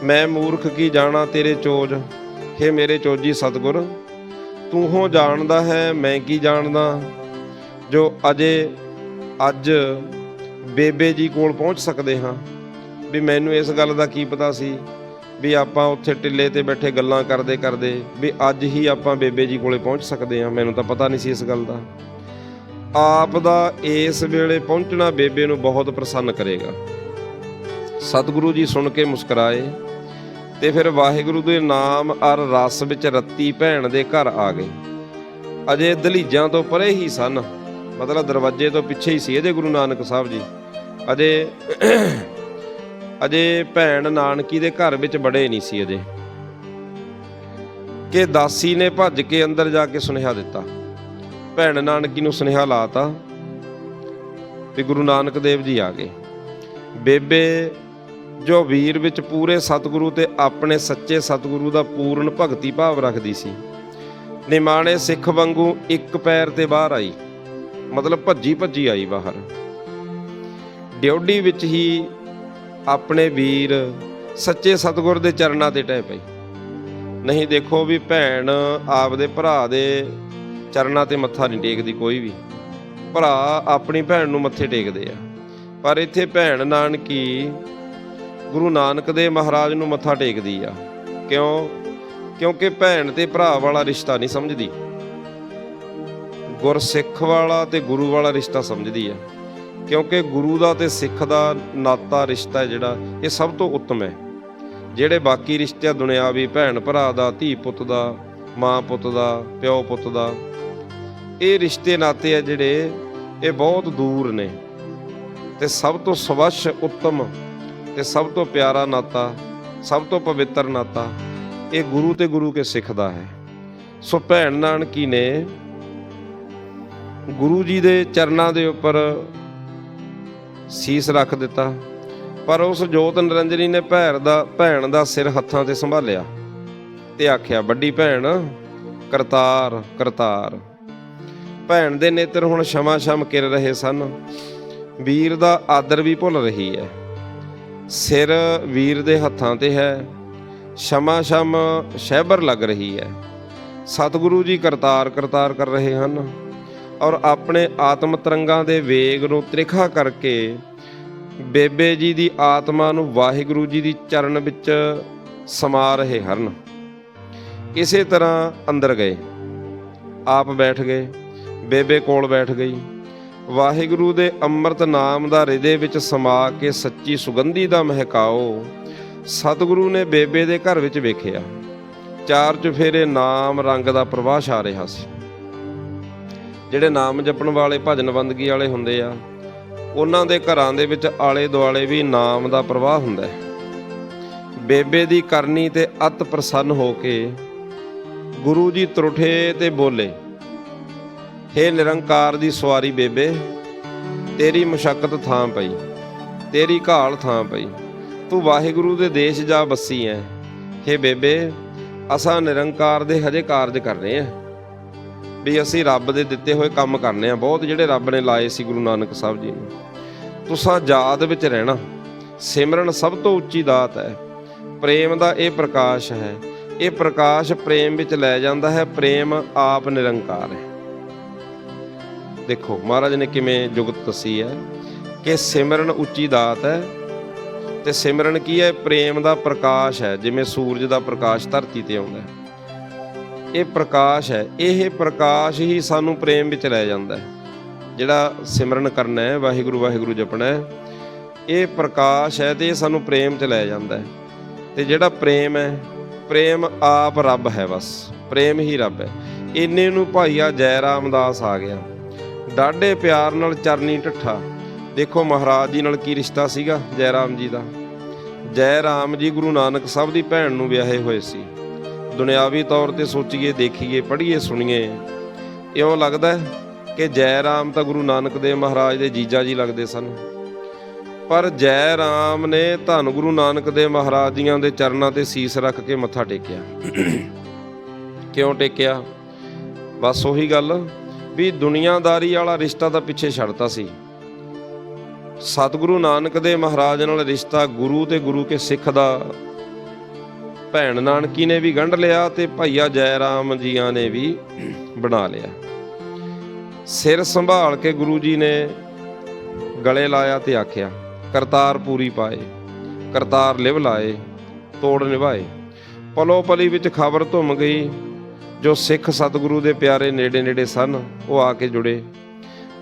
ਮੈਂ ਮੂਰਖ ਕੀ ਜਾਣਾ ਤੇਰੇ ਚੋਜ? ਹੇ ਮੇਰੇ ਚੋਜੀ ਸਤਗੁਰ, ਤੂੰ ਹੋ ਜਾਣਦਾ ਹੈ, ਮੈਂ ਕੀ ਜਾਣਦਾ? ਜੋ ਅਜੇ, ਅੱਜ ਬੇਬੇ ਜੀ ਕੋਲ ਪਹੁੰਚ ਸਕਦੇ ਹਾਂ। ਵੀ ਮੈਨੂੰ ਇਸ ਗੱਲ ਦਾ ਕੀ ਪਤਾ ਸੀ? ਵੀ ਆਪਾਂ ਉੱਥੇ ਟਿੱਲੇ ਤੇ ਬੈਠੇ ਗੱਲਾਂ ਕਰਦੇ ਕਰਦੇ ਵੀ ਅੱਜ ਹੀ ਆਪਾਂ ਬੇਬੇ ਜੀ ਕੋਲੇ ਪਹੁੰਚ ਸਕਦੇ ਹਾਂ, ਮੈਨੂੰ ਤਾਂ ਪਤਾ ਨਹੀਂ ਸੀ ਇਸ ਗੱਲ ਦਾ। ਆਪ ਦਾ ਇਸ ਵੇਲੇ ਪਹੁੰਚਣਾ ਬੇਬੇ ਨੂੰ ਬਹੁਤ ਪ੍ਰਸੰਨ ਕਰੇਗਾ। ਸਤਿਗੁਰੂ ਜੀ ਸੁਣ ਕੇ ਮੁਸਕਰਾਏ ਤੇ ਫਿਰ ਵਾਹਿਗੁਰੂ ਦੇ ਨਾਮ ਅਰ ਰਸ ਵਿੱਚ ਰੱਤੀ ਭੈਣ ਦੇ ਘਰ ਆ ਗਏ। ਅਜੇ ਦਲੀਜਾਂ ਤੋਂ ਪਰੇ ਹੀ ਸਨ, ਮਤਲਬ ਦਰਵਾਜ਼ੇ ਤੋਂ ਪਿੱਛੇ ਹੀ ਸੀ ਇਹਦੇ ਗੁਰੂ ਨਾਨਕ ਸਾਹਿਬ ਜੀ। ਅਜੇ ਅਜੇ ਭੈਣ ਨਾਨਕੀ ਦੇ ਘਰ ਵਿੱਚ ਬੜੇ ਨਹੀਂ ਸੀ ਅਜੇ। ਕਿ ਦਾਸੀ ਨੇ ਭੱਜ ਕੇ ਅੰਦਰ ਜਾ ਕੇ ਸੁਨੇਹਾ ਦਿੱਤਾ। ਭੈਣ ਨਾਨਕੀ ਨੂੰ ਸੁਨੇਹਾ ਲਾਤਾ ਤੇ ਗੁਰੂ ਨਾਨਕ ਦੇਵ ਜੀ ਆ ਗਏ। ਬੇਬੇ, ਜੋ ਵੀਰ ਵਿੱਚ ਪੂਰੇ ਸਤਿਗੁਰੂ ਤੇ ਆਪਣੇ ਸੱਚੇ ਸਤਿਗੁਰੂ ਦਾ ਪੂਰਨ ਭਗਤੀ ਭਾਵ ਰੱਖਦੀ ਸੀ, ਨਿਮਾਣੇ ਸਿੱਖ ਵਾਂਗੂ ਇੱਕ ਪੈਰ ਤੇ ਬਾਹਰ ਆਈ, ਮਤਲਬ ਭੱਜੀ ਭੱਜੀ ਆਈ ਬਾਹਰ। ਡਿਉਢੀ ਵਿੱਚ ਹੀ ਆਪਣੇ ਵੀਰ ਸੱਚੇ ਸਤਿਗੁਰ ਦੇ ਚਰਨਾਂ ਤੇ ਟਹਿ ਪਈ। ਨਹੀਂ ਦੇਖੋ ਵੀ ਭੈਣ ਆਪਦੇ ਭਰਾ ਦੇ ਚਰਨਾਂ ਤੇ ਮੱਥਾ ਨਹੀਂ ਟੇਕਦੀ ਕੋਈ ਵੀ। ਭਰਾ ਆਪਣੀ ਭੈਣ ਨੂੰ ਮੱਥੇ ਟੇਕਦੇ ਆ। ਪਰ ਇੱਥੇ ਭੈਣ ਨਾਨਕੀ ਗੁਰੂ ਨਾਨਕ ਦੇ ਮਹਾਰਾਜ ਨੂੰ ਮੱਥਾ ਟੇਕਦੀ ਆ। ਕਿਉਂ? ਕਿਉਂਕਿ ਭੈਣ ਤੇ ਭਰਾ ਵਾਲਾ ਰਿਸ਼ਤਾ ਨਹੀਂ ਸਮਝਦੀ। ਗੁਰਸਿੱਖ ਵਾਲਾ ਤੇ ਗੁਰੂ ਵਾਲਾ ਰਿਸ਼ਤਾ ਸਮਝਦੀ ਆ। ਕਿਉਂਕਿ ਗੁਰੂ ਦਾ ਤੇ ਸਿੱਖ ਦਾ ਨਾਤਾ, ਰਿਸ਼ਤਾ ਜਿਹੜਾ, ਇਹ ਸਭ ਤੋਂ ਉੱਤਮ ਹੈ। ਜਿਹੜੇ ਬਾਕੀ ਰਿਸ਼ਤੇ ਆ ਦੁਨਿਆਵੀ ਭੈਣ ਭਰਾ ਦਾ, ਧੀ ਪੁੱਤ ਦਾ, ਮਾਂ ਪੁੱਤ ਦਾ, ਪਿਓ ਪੁੱਤ ਦਾ, ਇਹ ਰਿਸ਼ਤੇ ਨਾਤੇ ਆ ਜਿਹੜੇ, ਇਹ ਬਹੁਤ ਦੂਰ ਨੇ। ਤੇ ਸਭ ਤੋਂ ਸਵੱਛ, ਉੱਤਮ ਤੇ ਸਭ ਤੋਂ ਪਿਆਰਾ ਨਾਤਾ, ਸਭ ਤੋਂ ਪਵਿੱਤਰ ਨਾਤਾ, ਇਹ ਗੁਰੂ ਤੇ ਗੁਰੂ ਕੇ ਸਿੱਖ ਦਾ ਹੈ। ਸੋ ਭੈਣ ਨਾਨਕੀ ਨੇ ਗੁਰੂ ਜੀ ਦੇ ਚਰਨਾਂ ਦੇ ਉੱਪਰ ਸੀਸ ਰੱਖ ਦਿੱਤਾ। ਪਰ ਉਸ ਜੋਤ ਨਿਰੰਜਨੀ ਨੇ ਭੈਰ ਦਾ, ਭੈਣ ਦਾ ਸਿਰ ਹੱਥਾਂ ਤੇ ਸੰਭਾਲਿਆ ਤੇ ਆਖਿਆ, ਵੱਡੀ ਭੈਣ, ਕਰਤਾਰ ਕਰਤਾਰ। ਭੈਣ ਦੇ ਨੇਤਰ ਹੁਣ ਸ਼ਮਾ ਸ਼ਮ ਕਿਰ ਰਹੇ ਸਨ। ਵੀਰ ਦਾ ਆਦਰ ਵੀ ਭੁੱਲ ਰਹੀ ਹੈ। ਸਿਰ ਵੀਰ ਦੇ ਹੱਥਾਂ ਤੇ ਹੈ। ਸ਼ਮਾ ਸ਼ਮ ਸ਼ਹਿਬਰ ਲੱਗ ਰਹੀ ਹੈ। ਸਤਿਗੁਰੂ ਜੀ ਕਰਤਾਰ ਕਰਤਾਰ ਕਰ ਰਹੇ ਹਨ। ਔਰ ਆਪਣੇ ਆਤਮ ਤਰੰਗਾਂ ਦੇ ਵੇਗ ਨੂੰ ਤ੍ਰਿਖਾ ਕਰਕੇ ਬੇਬੇ ਜੀ ਦੀ ਆਤਮਾ ਨੂੰ ਵਾਹਿਗੁਰੂ ਜੀ ਦੀ ਚਰਨ ਵਿੱਚ ਸਮਾ ਰਹੇ ਹਨ। ਇਸੇ ਤਰ੍ਹਾਂ ਅੰਦਰ ਗਏ। ਆਪ ਬੈਠ ਗਏ। ਬੇਬੇ ਕੋਲ ਬੈਠ ਗਈ। ਵਾਹਿਗੁਰੂ ਦੇ ਅੰਮ੍ਰਿਤ ਨਾਮ ਦਾ ਹਿਰਦੇ ਵਿੱਚ ਸਮਾ ਕੇ ਸੱਚੀ ਸੁਗੰਧੀ ਦਾ ਮਹਿਕਾਓ ਸਤਿਗੁਰੂ ਨੇ ਬੇਬੇ ਦੇ ਘਰ ਵਿੱਚ ਵੇਖਿਆ। ਚਾਰ ਚੁਫੇਰੇ ਨਾਮ ਰੰਗ ਦਾ ਪ੍ਰਵਾਹ ਛਾ ਰਿਹਾ ਸੀ। ਜਿਹੜੇ ਨਾਮ ਜਪਣ ਵਾਲੇ ਭਜਨ ਬੰਦਗੀ ਵਾਲੇ ਹੁੰਦੇ ਆ, ਉਹਨਾਂ ਦੇ ਘਰਾਂ ਦੇ ਵਿੱਚ ਆਲੇ ਦੁਆਲੇ ਵੀ ਨਾਮ ਦਾ ਪ੍ਰਵਾਹ ਹੁੰਦਾ ਹੈ। ਬੇਬੇ ਦੀ ਕਰਨੀ ਤੇ ਅਤ ਪ੍ਰਸੰਨ ਹੋ ਕੇ ਗੁਰੂ ਜੀ ਤਰੁਠੇ ਤੇ ਬੋਲੇ, ਹੇ ਨਿਰੰਕਾਰ ਦੀ ਸਵਾਰੀ ਬੇਬੇ, ਤੇਰੀ ਮੁਸ਼ਕਲ ਥਾਂ ਪਈ, ਤੇਰੀ ਘਾਲ ਥਾਂ ਪਈ, ਤੂੰ ਵਾਹਿਗੁਰੂ ਦੇ ਦੇਸ਼ ਜਾ ਬੱਸੀ ਐ ਹੇ ਬੇਬੇ, ਅਸਾਂ ਨਿਰੰਕਾਰ ਦੇ ਹਜੇ ਕਾਰਜ ਕਰ ਰਹੇ ਆ ਵੀ ਅਸੀਂ ਰੱਬ ਦੇ ਦਿੱਤੇ ਹੋਏ ਕੰਮ ਕਰਨੇ ਆ। ਬਹੁਤ ਜਿਹੜੇ ਰੱਬ ਨੇ ਲਾਏ ਸੀ ਗੁਰੂ ਨਾਨਕ ਸਾਹਿਬ ਜੀ ਨੇ। ਤੁਸਾਂ ਯਾਦ ਵਿੱਚ ਰਹਿਣਾ। ਸਿਮਰਨ ਸਭ ਤੋਂ ਉੱਚੀ ਦਾਤ ਹੈ। ਪ੍ਰੇਮ ਦਾ ਇਹ ਪ੍ਰਕਾਸ਼ ਹੈ। ਇਹ ਪ੍ਰਕਾਸ਼ ਪ੍ਰੇਮ ਵਿੱਚ ਲੈ ਜਾਂਦਾ ਹੈ। ਪ੍ਰੇਮ ਆਪ ਨਿਰੰਕਾਰ ਹੈ। ਦੇਖੋ, ਮਹਾਰਾਜ ਨੇ ਕਿਵੇਂ ਜੁਗਤ ਦੱਸੀ ਹੈ ਕਿ ਸਿਮਰਨ ਉੱਚੀ ਦਾਤ ਹੈ ਤੇ ਸਿਮਰਨ ਕੀ ਹੈ? ਪ੍ਰੇਮ ਦਾ ਪ੍ਰਕਾਸ਼ ਹੈ, ਜਿਵੇਂ ਸੂਰਜ ਦਾ ਪ੍ਰਕਾਸ਼ ਧਰਤੀ ਤੇ ਆਉਂਦਾ ਹੈ। ਇਹ ਪ੍ਰਕਾਸ਼ ਹੈ। ਇਹ ਪ੍ਰਕਾਸ਼ ਹੀ ਸਾਨੂੰ ਪ੍ਰੇਮ ਵਿੱਚ ਲੈ ਜਾਂਦਾ ਹੈ। ਜਿਹੜਾ ਸਿਮਰਨ ਕਰਨਾ ਹੈ, ਵਾਹਿਗੁਰੂ ਵਾਹਿਗੁਰੂ ਜਪਣਾ ਹੈ, ਇਹ ਪ੍ਰਕਾਸ਼ ਹੈ ਤੇ ਇਹ ਸਾਨੂੰ ਪ੍ਰੇਮ 'ਚ ਲੈ ਜਾਂਦਾ ਹੈ। ਤੇ ਜਿਹੜਾ ਪ੍ਰੇਮ ਹੈ, ਪ੍ਰੇਮ ਆਪ ਰੱਬ ਹੈ ਬਸ। ਪ੍ਰੇਮ ਹੀ ਰੱਬ ਹੈ। ਇੰਨੇ ਨੂੰ ਭਾਈਆ ਜੈ ਰਾਮਦਾਸ ਆ ਗਿਆ। ਡਾਢੇ ਪਿਆਰ ਨਾਲ ਚਰਨੀ ਢੱਠਾ। ਦੇਖੋ ਮਹਾਰਾਜ ਜੀ ਨਾਲ ਕੀ ਰਿਸ਼ਤਾ ਸੀਗਾ ਜੈ ਰਾਮ ਜੀ ਦਾ। ਜੈ ਰਾਮ ਜੀ ਗੁਰੂ ਨਾਨਕ ਸਾਹਿਬ ਦੀ ਭੈਣ ਨੂੰ ਵਿਆਹੇ ਹੋਏ ਸੀ। ਦੁਨਿਆਵੀ ਤੌਰ ਤੇ ਸੋਚੀਏ, ਦੇਖੀਏ, ਪੜ੍ਹੀਏ, ਸੁਣੀਏ। ਇਉਂ ਲੱਗਦਾ ਕਿ ਜੈ ਰਾਮ ਤਾਂ ਗੁਰੂ ਨਾਨਕ ਦੇਵ ਮਹਾਰਾਜ ਦੇ ਜੀਜਾ ਜੀ ਲੱਗਦੇ ਸਨ। ਪਰ ਜੈ ਰਾਮ ਨੇ ਧੰਨ ਗੁਰੂ ਨਾਨਕ ਦੇਵ ਮਹਾਰਾਜ ਜੀਆਂ ਦੇ ਚਰਨਾਂ ਤੇ ਸੀਸ ਰੱਖ ਕੇ ਮੱਥਾ ਟੇਕਿਆ। ਕਿਉਂ ਟੇਕਿਆ? ਬਸ ਉਹੀ ਗੱਲ ਵੀ ਦੁਨੀਆਦਾਰੀ ਵਾਲਾ ਰਿਸ਼ਤਾ ਤਾਂ ਪਿੱਛੇ ਛੱਡਤਾ ਸੀ। ਸਤਿਗੁਰੂ ਨਾਨਕ ਦੇ ਮਹਾਰਾਜ ਨਾਲ ਰਿਸ਼ਤਾ ਗੁਰੂ ਤੇ ਗੁਰੂ ਕੇ ਸਿੱਖ ਦਾ ਭੈਣ ਨਾਨਕੀ ਨੇ ਵੀ ਗੰਢ ਲਿਆ ਤੇ ਭਾਈਆ ਜੈ ਰਾਮ ਜੀਆਂ ਨੇ ਵੀ ਬਣਾ ਲਿਆ। ਸਿਰ ਸੰਭਾਲ ਕੇ ਗੁਰੂ ਜੀ ਨੇ ਗਲੇ ਲਾਇਆ ਤੇ ਆਖਿਆ, ਕਰਤਾਰ ਪੂਰੀ ਪਾਏ, ਕਰਤਾਰ ਲਿਵ ਲਾਏ, ਤੋੜ ਨਿਭਾਏ। ਪਲੋ ਪਲੀ ਵਿੱਚ ਖਬਰ ਧੁੰਮ ਗਈ, ਜੋ ਸਿੱਖ ਸਤਿਗੁਰੂ ਦੇ ਪਿਆਰੇ ਨੇੜੇ ਨੇੜੇ ਸਨ, ਉਹ ਆ ਕੇ ਜੁੜੇ।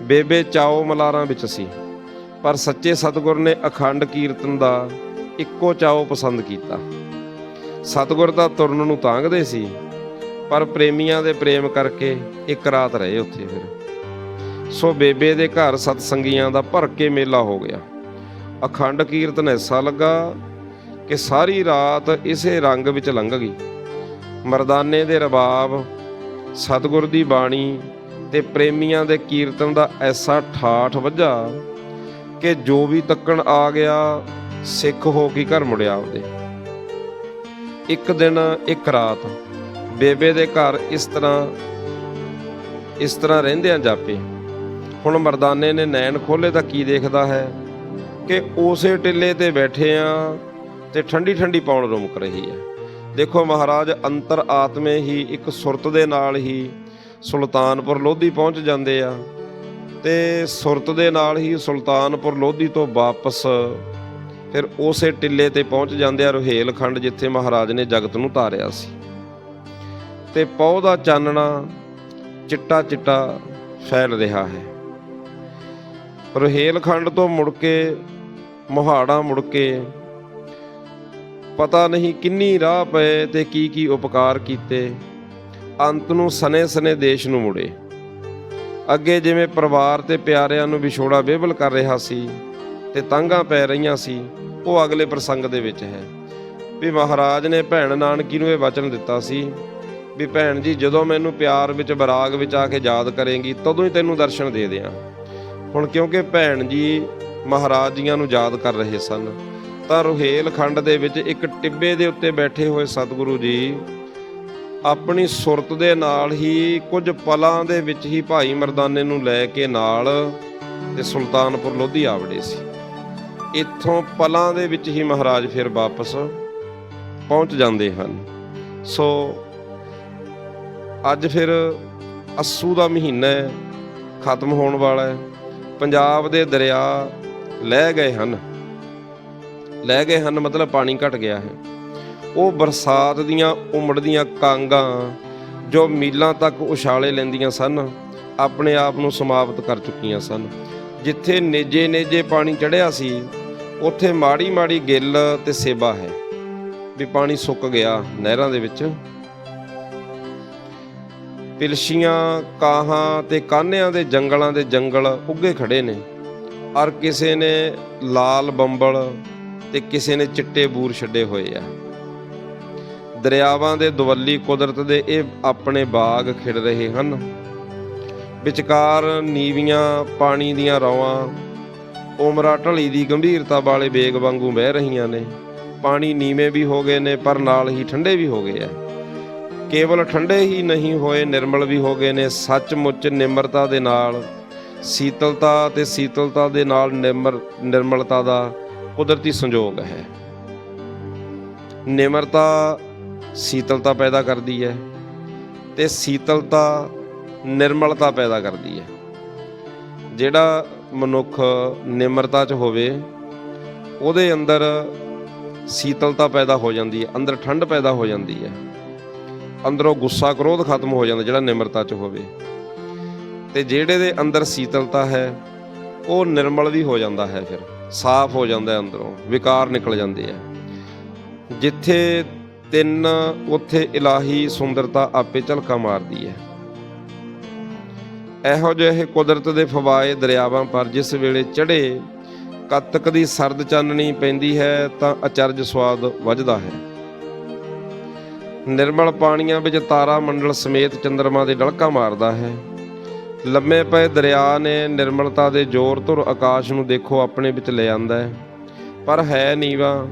ਬੇਬੇ ਚਾਓ ਮਲਾਰਾਂ ਵਿੱਚ ਸੀ, ਪਰ ਸੱਚੇ ਸਤਿਗੁਰ ਨੇ ਅਖੰਡ ਕੀਰਤਨ ਦਾ ਇੱਕੋ ਚਾਓ ਪਸੰਦ ਕੀਤਾ। ਸਤਿਗੁਰ ਦਾ ਤੁਰਨ ਨੂੰ ਤਾਂਗਦੇ ਸੀ, ਪਰ ਪ੍ਰੇਮੀਆਂ ਦੇ ਪ੍ਰੇਮ ਕਰਕੇ ਇੱਕ ਰਾਤ ਰਹੇ ਉੱਥੇ ਫਿਰ। ਸੋ ਬੇਬੇ ਦੇ ਘਰ ਸਤਸੰਗੀਆਂ ਦਾ ਭਰ ਕੇ ਮੇਲਾ ਹੋ ਗਿਆ। ਅਖੰਡ ਕੀਰਤਨ ਐਸਾ ਲੱਗਾ ਕਿ ਸਾਰੀ ਰਾਤ ਇਸੇ ਰੰਗ ਵਿੱਚ ਲੰਘ ਗਈ। ਮਰਦਾਨੇ ਦੇ ਰਬਾਬ, ਸਤਿਗੁਰ ਦੀ ਬਾਣੀ ਤੇ ਪ੍ਰੇਮੀਆਂ ਦੇ ਕੀਰਤਨ ਦਾ ਐਸਾ ਠਾਠ ਵੱਜਾ ਕਿ ਜੋ ਵੀ ਤੱਕਣ ਆ ਗਿਆ, ਸਿੱਖ ਹੋ ਕੇ ਘਰ ਮੁੜਿਆ ਉਹਦੇ ਇੱਕ ਦਿਨ, ਇੱਕ ਰਾਤ। ਬੇਬੇ ਦੇ ਘਰ ਇਸ ਤਰ੍ਹਾਂ ਇਸ ਤਰ੍ਹਾਂ ਰਹਿੰਦਿਆਂ ਜਾਪੇ। ਹੁਣ ਮਰਦਾਨੇ ਨੇ ਨੈਣ ਖੋਲੇ ਤਾਂ ਕੀ ਦੇਖਦਾ ਹੈ ਕਿ ਉਸੇ ਟਿੱਲੇ ਤੇ ਬੈਠੇ ਆ ਤੇ ਠੰਡੀ ਠੰਡੀ ਪੌਣ ਰੁਮਕ ਰਹੀ ਹੈ। ਦੇਖੋ ਮਹਾਰਾਜ, ਅੰਤਰ ਆਤਮੇ ਹੀ ਇੱਕ ਸੁਰਤ ਦੇ ਨਾਲ ਹੀ ਸੁਲਤਾਨਪੁਰ ਲੋਧੀ ਪਹੁੰਚ ਜਾਂਦੇ ਆ ਤੇ ਸੁਰਤ ਦੇ ਨਾਲ ਹੀ ਸੁਲਤਾਨਪੁਰ ਲੋਧੀ ਤੋਂ ਵਾਪਸ ਫਿਰ ਉਸੇ ਟਿੱਲੇ ਤੇ ਪਹੁੰਚ ਜਾਂਦੇ ਆ ਰੋਹੇਲਖੰਡ ਜਿੱਥੇ ਮਹਾਰਾਜ ਨੇ ਜਗਤ ਨੂੰ ਧਾਰਿਆ ਸੀ। ਤੇ ਪੌ ਦਾ ਚਾਨਣਾ ਚਿੱਟਾ ਚਿੱਟਾ ਫੈਲ ਰਿਹਾ ਹੈ। ਰੋਹੇਲਖੰਡ ਤੋਂ ਮੁੜ ਕੇ, ਮੋਹਾੜਾ ਮੁੜ ਕੇ ਪਤਾ ਨਹੀਂ ਕਿੰਨੀ ਰਾਹ ਪਏ ਤੇ ਕੀ ਕੀ ਉਪਕਾਰ ਕੀਤੇ। ਅੰਤ ਨੂੰ ਸਨੇ ਸਨੇ ਦੇਸ਼ ਨੂੰ ਮੁੜੇ। ਅੱਗੇ ਜਿਵੇਂ ਪਰਿਵਾਰ ਤੇ ਪਿਆਰਿਆਂ ਨੂੰ ਵਿਛੋੜਾ ਬੇਬਲ ਕਰ ਰਿਹਾ ਸੀ ਤੇ ਤਾਂਗਾ ਪੈ ਰਹੀਆਂ ਸੀ, ਉਹ ਅਗਲੇ ਪ੍ਰਸੰਗ ਦੇ ਵਿੱਚ ਹੈ। ਵੀ ਮਹਾਰਾਜ ਨੇ ਭੈਣ ਨਾਨਕੀ ਨੂੰ ਇਹ ਵਚਨ ਦਿੱਤਾ ਸੀ, ਵੀ ਭੈਣ ਜੀ, ਜਦੋਂ ਮੈਨੂੰ ਪਿਆਰ ਵਿੱਚ ਬਰਾਗ ਵਿੱਚ ਆ ਕੇ ਯਾਦ ਕਰੇਂਗੀ, ਤਦੋਂ ਹੀ ਤੈਨੂੰ ਦਰਸ਼ਨ ਦੇ ਦਿਆਂ। ਹੁਣ ਕਿਉਂਕਿ ਭੈਣ ਜੀ ਮਹਾਰਾਜ ਜੀਆਂ ਨੂੰ ਯਾਦ ਕਰ ਰਹੇ ਸਨ, ਤਾਂ ਰੋਹੇਲਖੰਡ ਦੇ ਵਿੱਚ ਇੱਕ ਟਿੱਬੇ ਦੇ ਉੱਤੇ ਬੈਠੇ ਹੋਏ ਸਤਿਗੁਰੂ ਜੀ, ਆਪਣੀ ਸੁਰਤ ਦੇ ਨਾਲ ਹੀ ਕੁਝ ਪਲਾਂ ਦੇ ਵਿੱਚ ਹੀ ਭਾਈ ਮਰਦਾਨੇ ਨੂੰ ਲੈ ਕੇ ਨਾਲ ਤੇ ਸੁਲਤਾਨਪੁਰ ਲੋਧੀ ਆਵੜੇ ਸੀ। ਇੱਥੋਂ ਪਲਾਂ ਦੇ ਵਿੱਚ ਹੀ ਮਹਾਰਾਜ ਫਿਰ ਵਾਪਸ ਪਹੁੰਚ ਜਾਂਦੇ ਹਨ। ਸੋ ਅੱਜ ਫਿਰ ਅੱਸੂ ਦਾ ਮਹੀਨਾ ਹੈ, ਖਤਮ ਹੋਣ ਵਾਲਾ ਹੈ। ਪੰਜਾਬ ਦੇ ਦਰਿਆ ਲੈ ਗਏ ਹਨ। ਲੈ ਗਏ ਹਨ ਮਤਲਬ ਪਾਣੀ ਘਟ ਗਿਆ ਹੈ। ਉਹ ਬਰਸਾਤ ਦੀਆਂ ਉਮੜਦੀਆਂ ਕਾਂਗਾਂ ਜੋ ਮੀਲਾਂ ਤੱਕ ਉਛਾਲੇ ਲੈਂਦੀਆਂ ਸਨ, ਆਪਣੇ ਆਪ ਨੂੰ ਸਮਾਪਤ ਕਰ ਚੁੱਕੀਆਂ ਸਨ। ਜਿੱਥੇ ਨੇਜੇ ਨੇਜੇ ਪਾਣੀ ਚੜਿਆ ਸੀ ਉੱਥੇ ਮਾੜੀ ਮਾੜੀ ਗਿੱਲ ਤੇ ਸੇਬਾ ਹੈ ਵੀ ਪਾਣੀ ਸੁੱਕ ਗਿਆ ਨਹਿਰਾਂ ਦੇ ਵਿੱਚ। ਪਿਲਸ਼ੀਆਂ, ਕਾਹਾਂ ਤੇ ਕਾਨਿਆਂ ਦੇ ਜੰਗਲਾਂ ਦੇ ਜੰਗਲ ਉੱਗੇ ਖੜੇ ਨੇ। ਔਰ ਕਿਸੇ ਨੇ ਲਾਲ ਬੰਬਲ ਤੇ ਕਿਸੇ ਨੇ ਚਿੱਟੇ ਬੂਰ ਛੱਡੇ ਹੋਏ ਆ। ਦਰਿਆਵਾਂ ਦੇ ਦਵੱਲੀ ਕੁਦਰਤ ਦੇ ਇਹ ਆਪਣੇ ਬਾਗ ਖਿੜ ਰਹੇ ਹਨ। ਵਿਚਕਾਰ ਨੀਵੀਆਂ ਪਾਣੀ ਦੀਆਂ ਰੌਆਂ ਉਮਰਾ ਢਲੀ ਦੀ ਗੰਭੀਰਤਾ ਵਾਲੇ ਵੇਗ ਵਾਂਗੂ ਵਹਿ ਰਹੀਆਂ ਨੇ। ਪਾਣੀ ਨੀਵੇਂ ਵੀ ਹੋ ਗਏ ਨੇ, ਪਰ ਨਾਲ ਹੀ ਠੰਡੇ ਵੀ ਹੋ ਗਏ ਆ ਕੇਵਲ ਠੰਡੇ ਹੀ ਨਹੀਂ ਹੋਏ, ਨਿਰਮਲ ਵੀ ਹੋ ਗਏ ਨੇ। ਸੱਚਮੁੱਚ ਨਿਮਰਤਾ ਦੇ ਨਾਲ, ਸੀਤਲਤਾ ਤੇ ਸੀਤਲਤਾ ਦੇ ਨਾਲ ਨਿਮਰ, ਨਿਰਮਲਤਾ ਦਾ ਕੁਦਰਤੀ ਸੰਜੋਗ ਹੈ। ਨਿਮਰਤਾ ਸੀਤਲਤਾ ਪੈਦਾ ਕਰਦੀ ਹੈ ਤੇ ਸੀਤਲਤਾ ਨਿਰਮਲਤਾ ਪੈਦਾ ਕਰਦੀ ਹੈ ਜਿਹੜਾ ਮਨੁੱਖ ਨਿਮਰਤਾ 'ਚ ਹੋਵੇ, ਉਹਦੇ ਅੰਦਰ ਸੀਤਲਤਾ ਪੈਦਾ ਹੋ ਜਾਂਦੀ ਹੈ, ਅੰਦਰ ਠੰਡ ਪੈਦਾ ਹੋ ਜਾਂਦੀ ਹੈ। ਅੰਦਰੋਂ ਗੁੱਸਾ ਕ੍ਰੋਧ ਖਤਮ ਹੋ ਜਾਂਦਾ ਜਿਹੜਾ ਨਿਮਰਤਾ 'ਚ ਹੋਵੇ। ਤੇ ਜਿਹੜੇ ਦੇ ਅੰਦਰ ਸੀਤਲਤਾ ਹੈ, ਉਹ ਨਿਰਮਲ ਵੀ ਹੋ ਜਾਂਦਾ ਹੈ ਫਿਰ, ਸਾਫ਼ ਹੋ ਜਾਂਦਾ ਹੈ ਅੰਦਰੋਂ, ਵਿਕਾਰ ਨਿਕਲ ਜਾਂਦੇ ਆ। ਜਿੱਥੇ ਤਿੰਨ, ਉੱਥੇ ਇਲਾਹੀ ਸੁੰਦਰਤਾ ਆਪੇ ਝਲਕਾ ਮਾਰਦੀ ਹੈ। ਇਹੋ ਜਿਹੇ ਕੁਦਰਤ ਦੇ ਫਵਾਏ ਦਰਿਆਵਾਂ ਪਰ ਜਿਸ ਵੇਲੇ ਚੜ੍ਹੇ, ਕੱਤਕ ਦੀ ਸਰਦ ਚਾਨਣੀ ਪੈਂਦੀ ਹੈ ਤਾਂ ਅਚਰਜ ਸਵਾਦ ਵੱਜਦਾ ਹੈ। ਨਿਰਮਲ ਪਾਣੀਆਂ ਵਿੱਚ ਤਾਰਾ ਮੰਡਲ ਸਮੇਤ ਚੰ드ਰਮਾ ਦੇ ਡਲਕਾ ਮਾਰਦਾ ਹੈ। ਲੰਮੇ ਪਏ ਦਰਿਆ ਨੇ ਨਿਰਮਲਤਾ ਦੇ ਜ਼ੋਰ ਧੁਰ ਆਕਾਸ਼ ਨੂੰ ਦੇਖੋ ਆਪਣੇ ਵਿੱਚ ਲੈ ਆਂਦਾ ਹੈ। ਪਰ ਹੈ ਨੀਵਾ,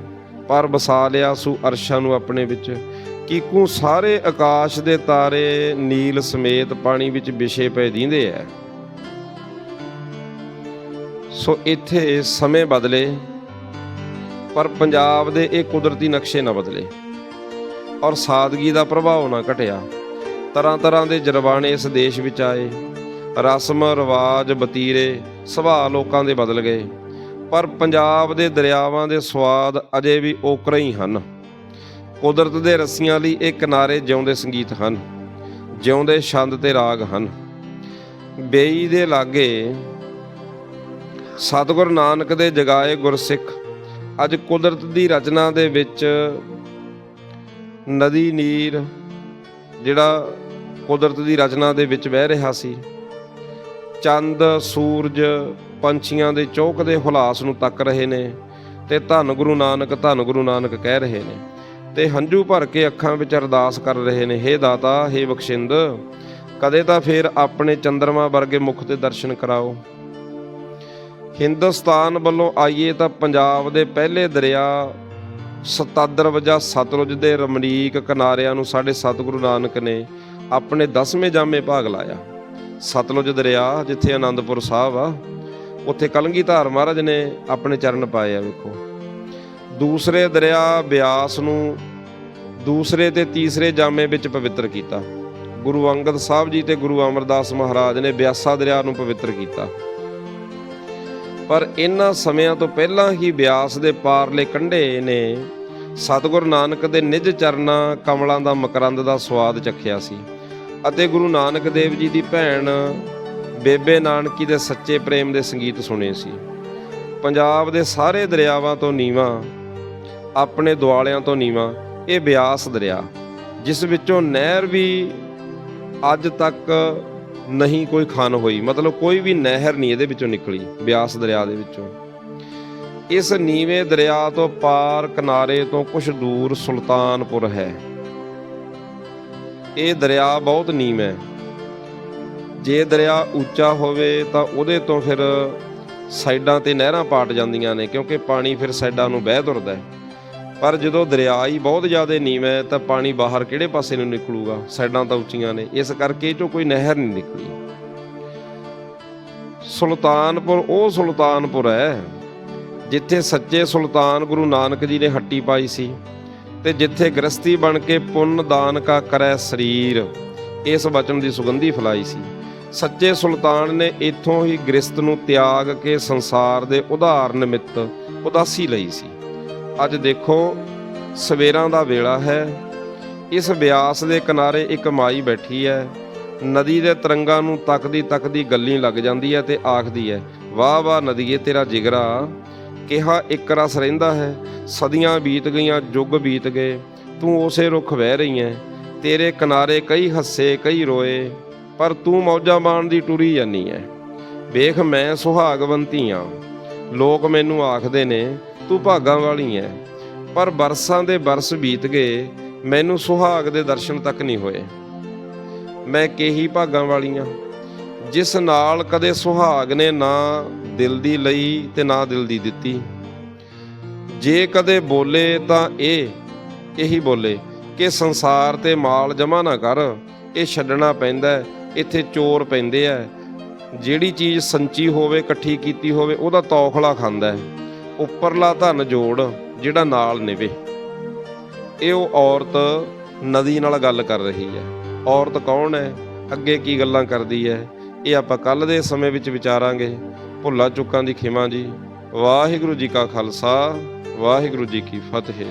ਪਰ ਵਸਾ ਲਿਆ ਸੂ ਅਰਸ਼ਾਂ ਨੂੰ ਆਪਣੇ ਵਿੱਚ। ਕੀਕੂ ਸਾਰੇ ਆਕਾਸ਼ ਦੇ ਤਾਰੇ ਨੀਲ ਸਮੇਤ ਪਾਣੀ ਵਿੱਚ ਵਿਛੇ ਪਏ ਦੀਂਦੇ ਐ। ਸੋ ਇੱਥੇ ਸਮੇਂ ਬਦਲੇ, ਪਰ ਪੰਜਾਬ ਦੇ ਇਹ ਕੁਦਰਤੀ ਨਕਸ਼ੇ ਨਾ ਬਦਲੇ ਔਰ ਸਾਦਗੀ ਦਾ ਪ੍ਰਭਾਵ ਨਾ ਘਟਿਆ। ਤਰ੍ਹਾਂ ਤਰ੍ਹਾਂ ਦੇ ਜਰਬਾਨੇ ਇਸ ਦੇਸ਼ ਵਿੱਚ ਆਏ, ਰਸਮ, ਰਿਵਾਜ, ਬਤੀਰੇ, ਸੁਭਾਅ ਲੋਕਾਂ ਦੇ ਬਦਲ ਗਏ। ਪਰ ਪੰਜਾਬ ਦੇ ਦਰਿਆਵਾਂ ਦੇ ਸਵਾਦ ਅਜੇ ਵੀ ਓਕਰੇ ਹੀ ਹਨ। ਕੁਦਰਤ ਦੇ ਰੱਸੀਆਂ ਲਈ ਇਹ ਕਿਨਾਰੇ ਜਿਉਂਦੇ ਸੰਗੀਤ ਹਨ, ਜਿਉਂਦੇ ਛੰਦ ਤੇ ਰਾਗ ਹਨ। ਬੇਈ ਦੇ ਲਾਗੇ ਸਤਿਗੁਰ ਨਾਨਕ ਦੇ ਜਗਾਏ ਗੁਰਸਿੱਖ, ਅੱਜ ਕੁਦਰਤ ਦੀ ਰਚਨਾ ਦੇ ਵਿੱਚ ਨਦੀ ਨੀਰ, ਜਿਹੜਾ ਕੁਦਰਤ ਦੀ ਰਚਨਾ ਦੇ ਵਿੱਚ ਵਹਿ ਰਿਹਾ ਸੀ, ਚੰਦ, ਸੂਰਜ, ਪੰਛੀਆਂ ਦੇ ਚੌਕ ਦੇ ਹੁਲਾਸ ਨੂੰ ਤੱਕ ਰਹੇ ਨੇ ਤੇ ਧੰਨ ਗੁਰੂ ਨਾਨਕ, ਧੰਨ ਗੁਰੂ ਨਾਨਕ ਕਹਿ ਰਹੇ ਨੇ। ਤੇ ਹੰਝੂ ਭਰ ਕੇ ਅੱਖਾਂ ਵਿੱਚ ਅਰਦਾਸ ਕਰ ਰਹੇ ਨੇ, ਹੇ ਦਾਤਾ, ਹੇ ਬਖਸ਼ਿੰਦ, ਕਦੇ ਤਾਂ ਫੇਰ ਆਪਣੇ ਚੰਦਰਮਾ ਵਰਗੇ ਮੁਖ ਤੇ ਦਰਸ਼ਨ ਕਰਾਓ। ਹਿੰਦੁਸਤਾਨ ਵੱਲੋਂ ਆਈਏ ਤਾਂ ਪੰਜਾਬ ਦੇ ਪਹਿਲੇ ਦਰਿਆ, ਸਤਾਦਰ ਵਜਾ ਸਤਲੁਜ ਦੇ ਰਮਣੀਕ ਕਿਨਾਰਿਆਂ ਨੂੰ ਸਾਡੇ ਸਤਿਗੁਰੂ ਨਾਨਕ ਨੇ ਆਪਣੇ 10ਵੇਂ ਜਾਮੇ ਭਾਗ ਲਾਇਆ। ਸਤਲੁਜ ਦਰਿਆ ਜਿੱਥੇ ਆਨੰਦਪੁਰ ਸਾਹਿਬ ਆ, ਉੱਥੇ ਕਲਗੀਧਰ ਮਹਾਰਾਜ ਨੇ ਆਪਣੇ ਚਰਨ ਪਾਏ ਆ, ਵੇਖੋ। ਦੂਸਰੇ ਦਰਿਆ ਬਿਆਸ ਨੂੰ ਦੂਸਰੇ ਤੇ ਤੀਸਰੇ ਜਾਮੇ ਵਿੱਚ ਪਵਿੱਤਰ ਕੀਤਾ। ਗੁਰੂ ਅੰਗਦ ਸਾਹਿਬ ਜੀ ਤੇ ਗੁਰੂ ਅਮਰਦਾਸ ਮਹਾਰਾਜ ਨੇ ਬਿਆਸਾ ਦਰਿਆ ਨੂੰ ਪਵਿੱਤਰ ਕੀਤਾ। ਪਰ ਇਹਨਾਂ ਸਮਿਆਂ ਤੋਂ ਪਹਿਲਾਂ ਹੀ ਬਿਆਸ ਦੇ ਪਾਰਲੇ ਕੰਢੇ ਨੇ ਸਤਿਗੁਰੂ ਨਾਨਕ ਦੇ ਨਿਜ ਚਰਨਾਂ ਕਮਲਾਂ ਦਾ ਮਕਰੰਦ ਦਾ ਸਵਾਦ ਚੱਖਿਆ ਸੀ ਅਤੇ ਗੁਰੂ ਨਾਨਕ ਦੇਵ ਜੀ ਦੀ ਭੈਣ ਬੇਬੇ ਨਾਨਕੀ ਦੇ ਸੱਚੇ ਪ੍ਰੇਮ ਦੇ ਸੰਗੀਤ ਸੁਣੇ ਸੀ। ਪੰਜਾਬ ਦੇ ਸਾਰੇ ਦਰਿਆਵਾਂ ਤੋਂ ਨੀਵਾਂ ਆਪਣੇ ਦੁਆਲਿਆਂ ਤੋਂ ਨੀਵਾਂ, ਇਹ ਬਿਆਸ ਦਰਿਆ, ਜਿਸ ਵਿੱਚੋਂ ਨਹਿਰ ਵੀ ਅੱਜ ਤੱਕ ਨਹੀਂ ਕੋਈ ਖਾਨ ਹੋਈ, ਮਤਲਬ ਕੋਈ ਵੀ ਨਹਿਰ ਨਹੀਂ ਇਹਦੇ ਵਿੱਚੋਂ ਨਿਕਲੀ, ਬਿਆਸ ਦਰਿਆ ਦੇ ਵਿੱਚੋਂ। ਇਸ ਨੀਵੇਂ ਦਰਿਆ ਤੋਂ ਪਾਰ ਕਿਨਾਰੇ ਤੋਂ ਕੁਝ ਦੂਰ ਸੁਲਤਾਨਪੁਰ ਹੈ। ਇਹ ਦਰਿਆ ਬਹੁਤ ਨੀਵਾਂ ਹੈ। ਜੇ ਦਰਿਆ ਉੱਚਾ ਹੋਵੇ ਤਾਂ ਉਹਦੇ ਤੋਂ ਫਿਰ ਸਾਈਡਾਂ ਤੇ ਨਹਿਰਾਂ ਪਾਟ ਜਾਂਦੀਆਂ ਨੇ, ਕਿਉਂਕਿ ਪਾਣੀ ਫਿਰ ਸਾਈਡਾਂ ਨੂੰ ਵਹਿ ਤੁਰਦਾ ਹੈ। ਪਰ ਜਦੋਂ ਦਰਿਆ ਹੀ ਬਹੁਤ ਜ਼ਿਆਦਾ ਨੀਵਾਂ ਹੈ, ਤਾਂ ਪਾਣੀ ਬਾਹਰ ਕਿਹੜੇ ਪਾਸੇ ਨੂੰ ਨਿਕਲੂਗਾ? ਸਾਈਡਾਂ ਤਾਂ ਉੱਚੀਆਂ ਨੇ। ਇਸ ਕਰਕੇ ਇਹ ਚੋਂ ਕੋਈ ਨਹਿਰ ਨਹੀਂ ਨਿਕਲੀ। ਸੁਲਤਾਨਪੁਰ, ਉਹ ਸੁਲਤਾਨਪੁਰ ਹੈ, ਜਿੱਥੇ ਸੱਚੇ ਸੁਲਤਾਨ ਗੁਰੂ ਨਾਨਕ ਜੀ ਨੇ ਹੱਟੀ ਪਾਈ ਸੀ ਤੇ ਜਿੱਥੇ ਗ੍ਰਸਤੀ ਬਣ ਕੇ ਪੁੰਨ ਦਾਨ ਕਾ ਕਰੈ ਸਰੀਰ, ਇਸ ਵਚਨ ਦੀ ਸੁਗੰਧੀ ਫਲਾਈ ਸੀ। ਸੱਚੇ ਸੁਲਤਾਨ ਨੇ ਇੱਥੋਂ ਹੀ ਗ੍ਰਸਤ ਨੂੰ ਤਿਆਗ ਕੇ ਸੰਸਾਰ ਦੇ ਉਧਾਰ ਨਿਮਿਤ ਉਦਾਸੀ ਲਈ ਸੀ। ਅੱਜ ਦੇਖੋ, ਸਵੇਰਾਂ ਦਾ ਵੇਲਾ ਹੈ। ਇਸ ਬਿਆਸ ਦੇ ਕਿਨਾਰੇ ਇੱਕ ਮਾਈ ਬੈਠੀ ਹੈ। ਨਦੀ ਦੇ ਤਰੰਗਾਂ ਨੂੰ ਤੱਕਦੀ ਤੱਕਦੀ ਗੱਲੀ ਲੱਗ ਜਾਂਦੀ ਹੈ ਤੇ ਆਖਦੀ ਹੈ, ਵਾਹ ਵਾਹ ਨਦੀਏ, ਤੇਰਾ ਜਿਗਰਾ। ਕਿਹਾ ਇੱਕ ਰਸ ਰਹਿੰਦਾ ਹੈ। ਸਦੀਆਂ ਬੀਤ ਗਈਆਂ ਯੁੱਗ ਬੀਤ ਗਏ। ਤੂੰ ਉਸੇ ਰੁੱਖ ਵਹਿ ਰਹੀ ਹੈ। ਤੇਰੇ ਕਿਨਾਰੇ ਕਈ ਹੱਸੇ, ਕਈ ਰੋਏ। ਪਰ ਤੂੰ ਮੌਜਾਂ ਮਾਣ ਦੀ ਟੁਰੀ ਜਾਨੀ ਹੈ। ਵੇਖ, ਮੈਂ ਸੁਹਾਗਵੰਤੀ ਆ। ਲੋਕ ਮੈਨੂੰ ਆਖਦੇ ਨੇ ਤੂੰ ਭਾਗਾਂ ਵਾਲੀ ਐ। ਪਰ ਬਰਸਾਂ ਦੇ ਬਰਸ ਬੀਤ ਗਏ, ਮੈਨੂੰ ਸੁਹਾਗ ਦੇ ਦਰਸ਼ਨ ਤੱਕ ਨਹੀਂ ਹੋਏ। ਮੈਂ ਕਹੀ ਭਾਗਾਂ ਵਾਲੀਆਂ, ਜਿਸ ਨਾਲ ਕਦੇ ਸੁਹਾਗ ਨੇ ਨਾ ਦਿਲ ਦੀ ਲਈ ਤੇ ਨਾ ਦਿਲ ਦੀ ਦਿੱਤੀ। ਜੇ ਕਦੇ ਬੋਲੇ ਤਾਂ ਇਹ ਇਹੀ ਬੋਲੇ ਕਿ ਸੰਸਾਰ ਤੇ ਮਾਲ ਜਮਾ ਨਾ ਕਰ, ਇਹ ਛੱਡਣਾ ਪੈਂਦਾ ਇੱਥੇ ਚੋਰ ਪੈਂਦੇ ਆ। ਜਿਹੜੀ ਚੀਜ਼ ਸੰਚੀ ਹੋਵੇ, ਇਕੱਠੀ ਕੀਤੀ ਹੋਵੇ, ਉਹਦਾ ਤੌਖਲਾ ਖਾਂਦਾ ਹੈ। ਉੱਪਰਲਾ ਧਨ ਜੋੜ ਜਿਹੜਾ ਨਾਲ ਨਿਵੇ। ਇਹ ਉਹ ਔਰਤ ਨਦੀ ਨਾਲ ਗੱਲ ਕਰ ਰਹੀ ਹੈ। ਔਰਤ ਕੌਣ ਹੈ? ਅੱਗੇ ਕੀ ਗੱਲਾਂ ਕਰਦੀ ਹੈ? ਇਹ ਆਪਾਂ ਕੱਲ ਦੇ ਸਮੇਂ ਵਿੱਚ ਵਿਚਾਰਾਂਗੇ। ਭੁੱਲਾ ਚੁੱਕਾਂ ਦੀ ਖਿਮਾ ਜੀ। ਵਾਹਿਗੁਰੂ ਜੀ ਕਾ ਖਾਲਸਾ, ਵਾਹਿਗੁਰੂ ਜੀ ਕੀ ਫਤਿਹ।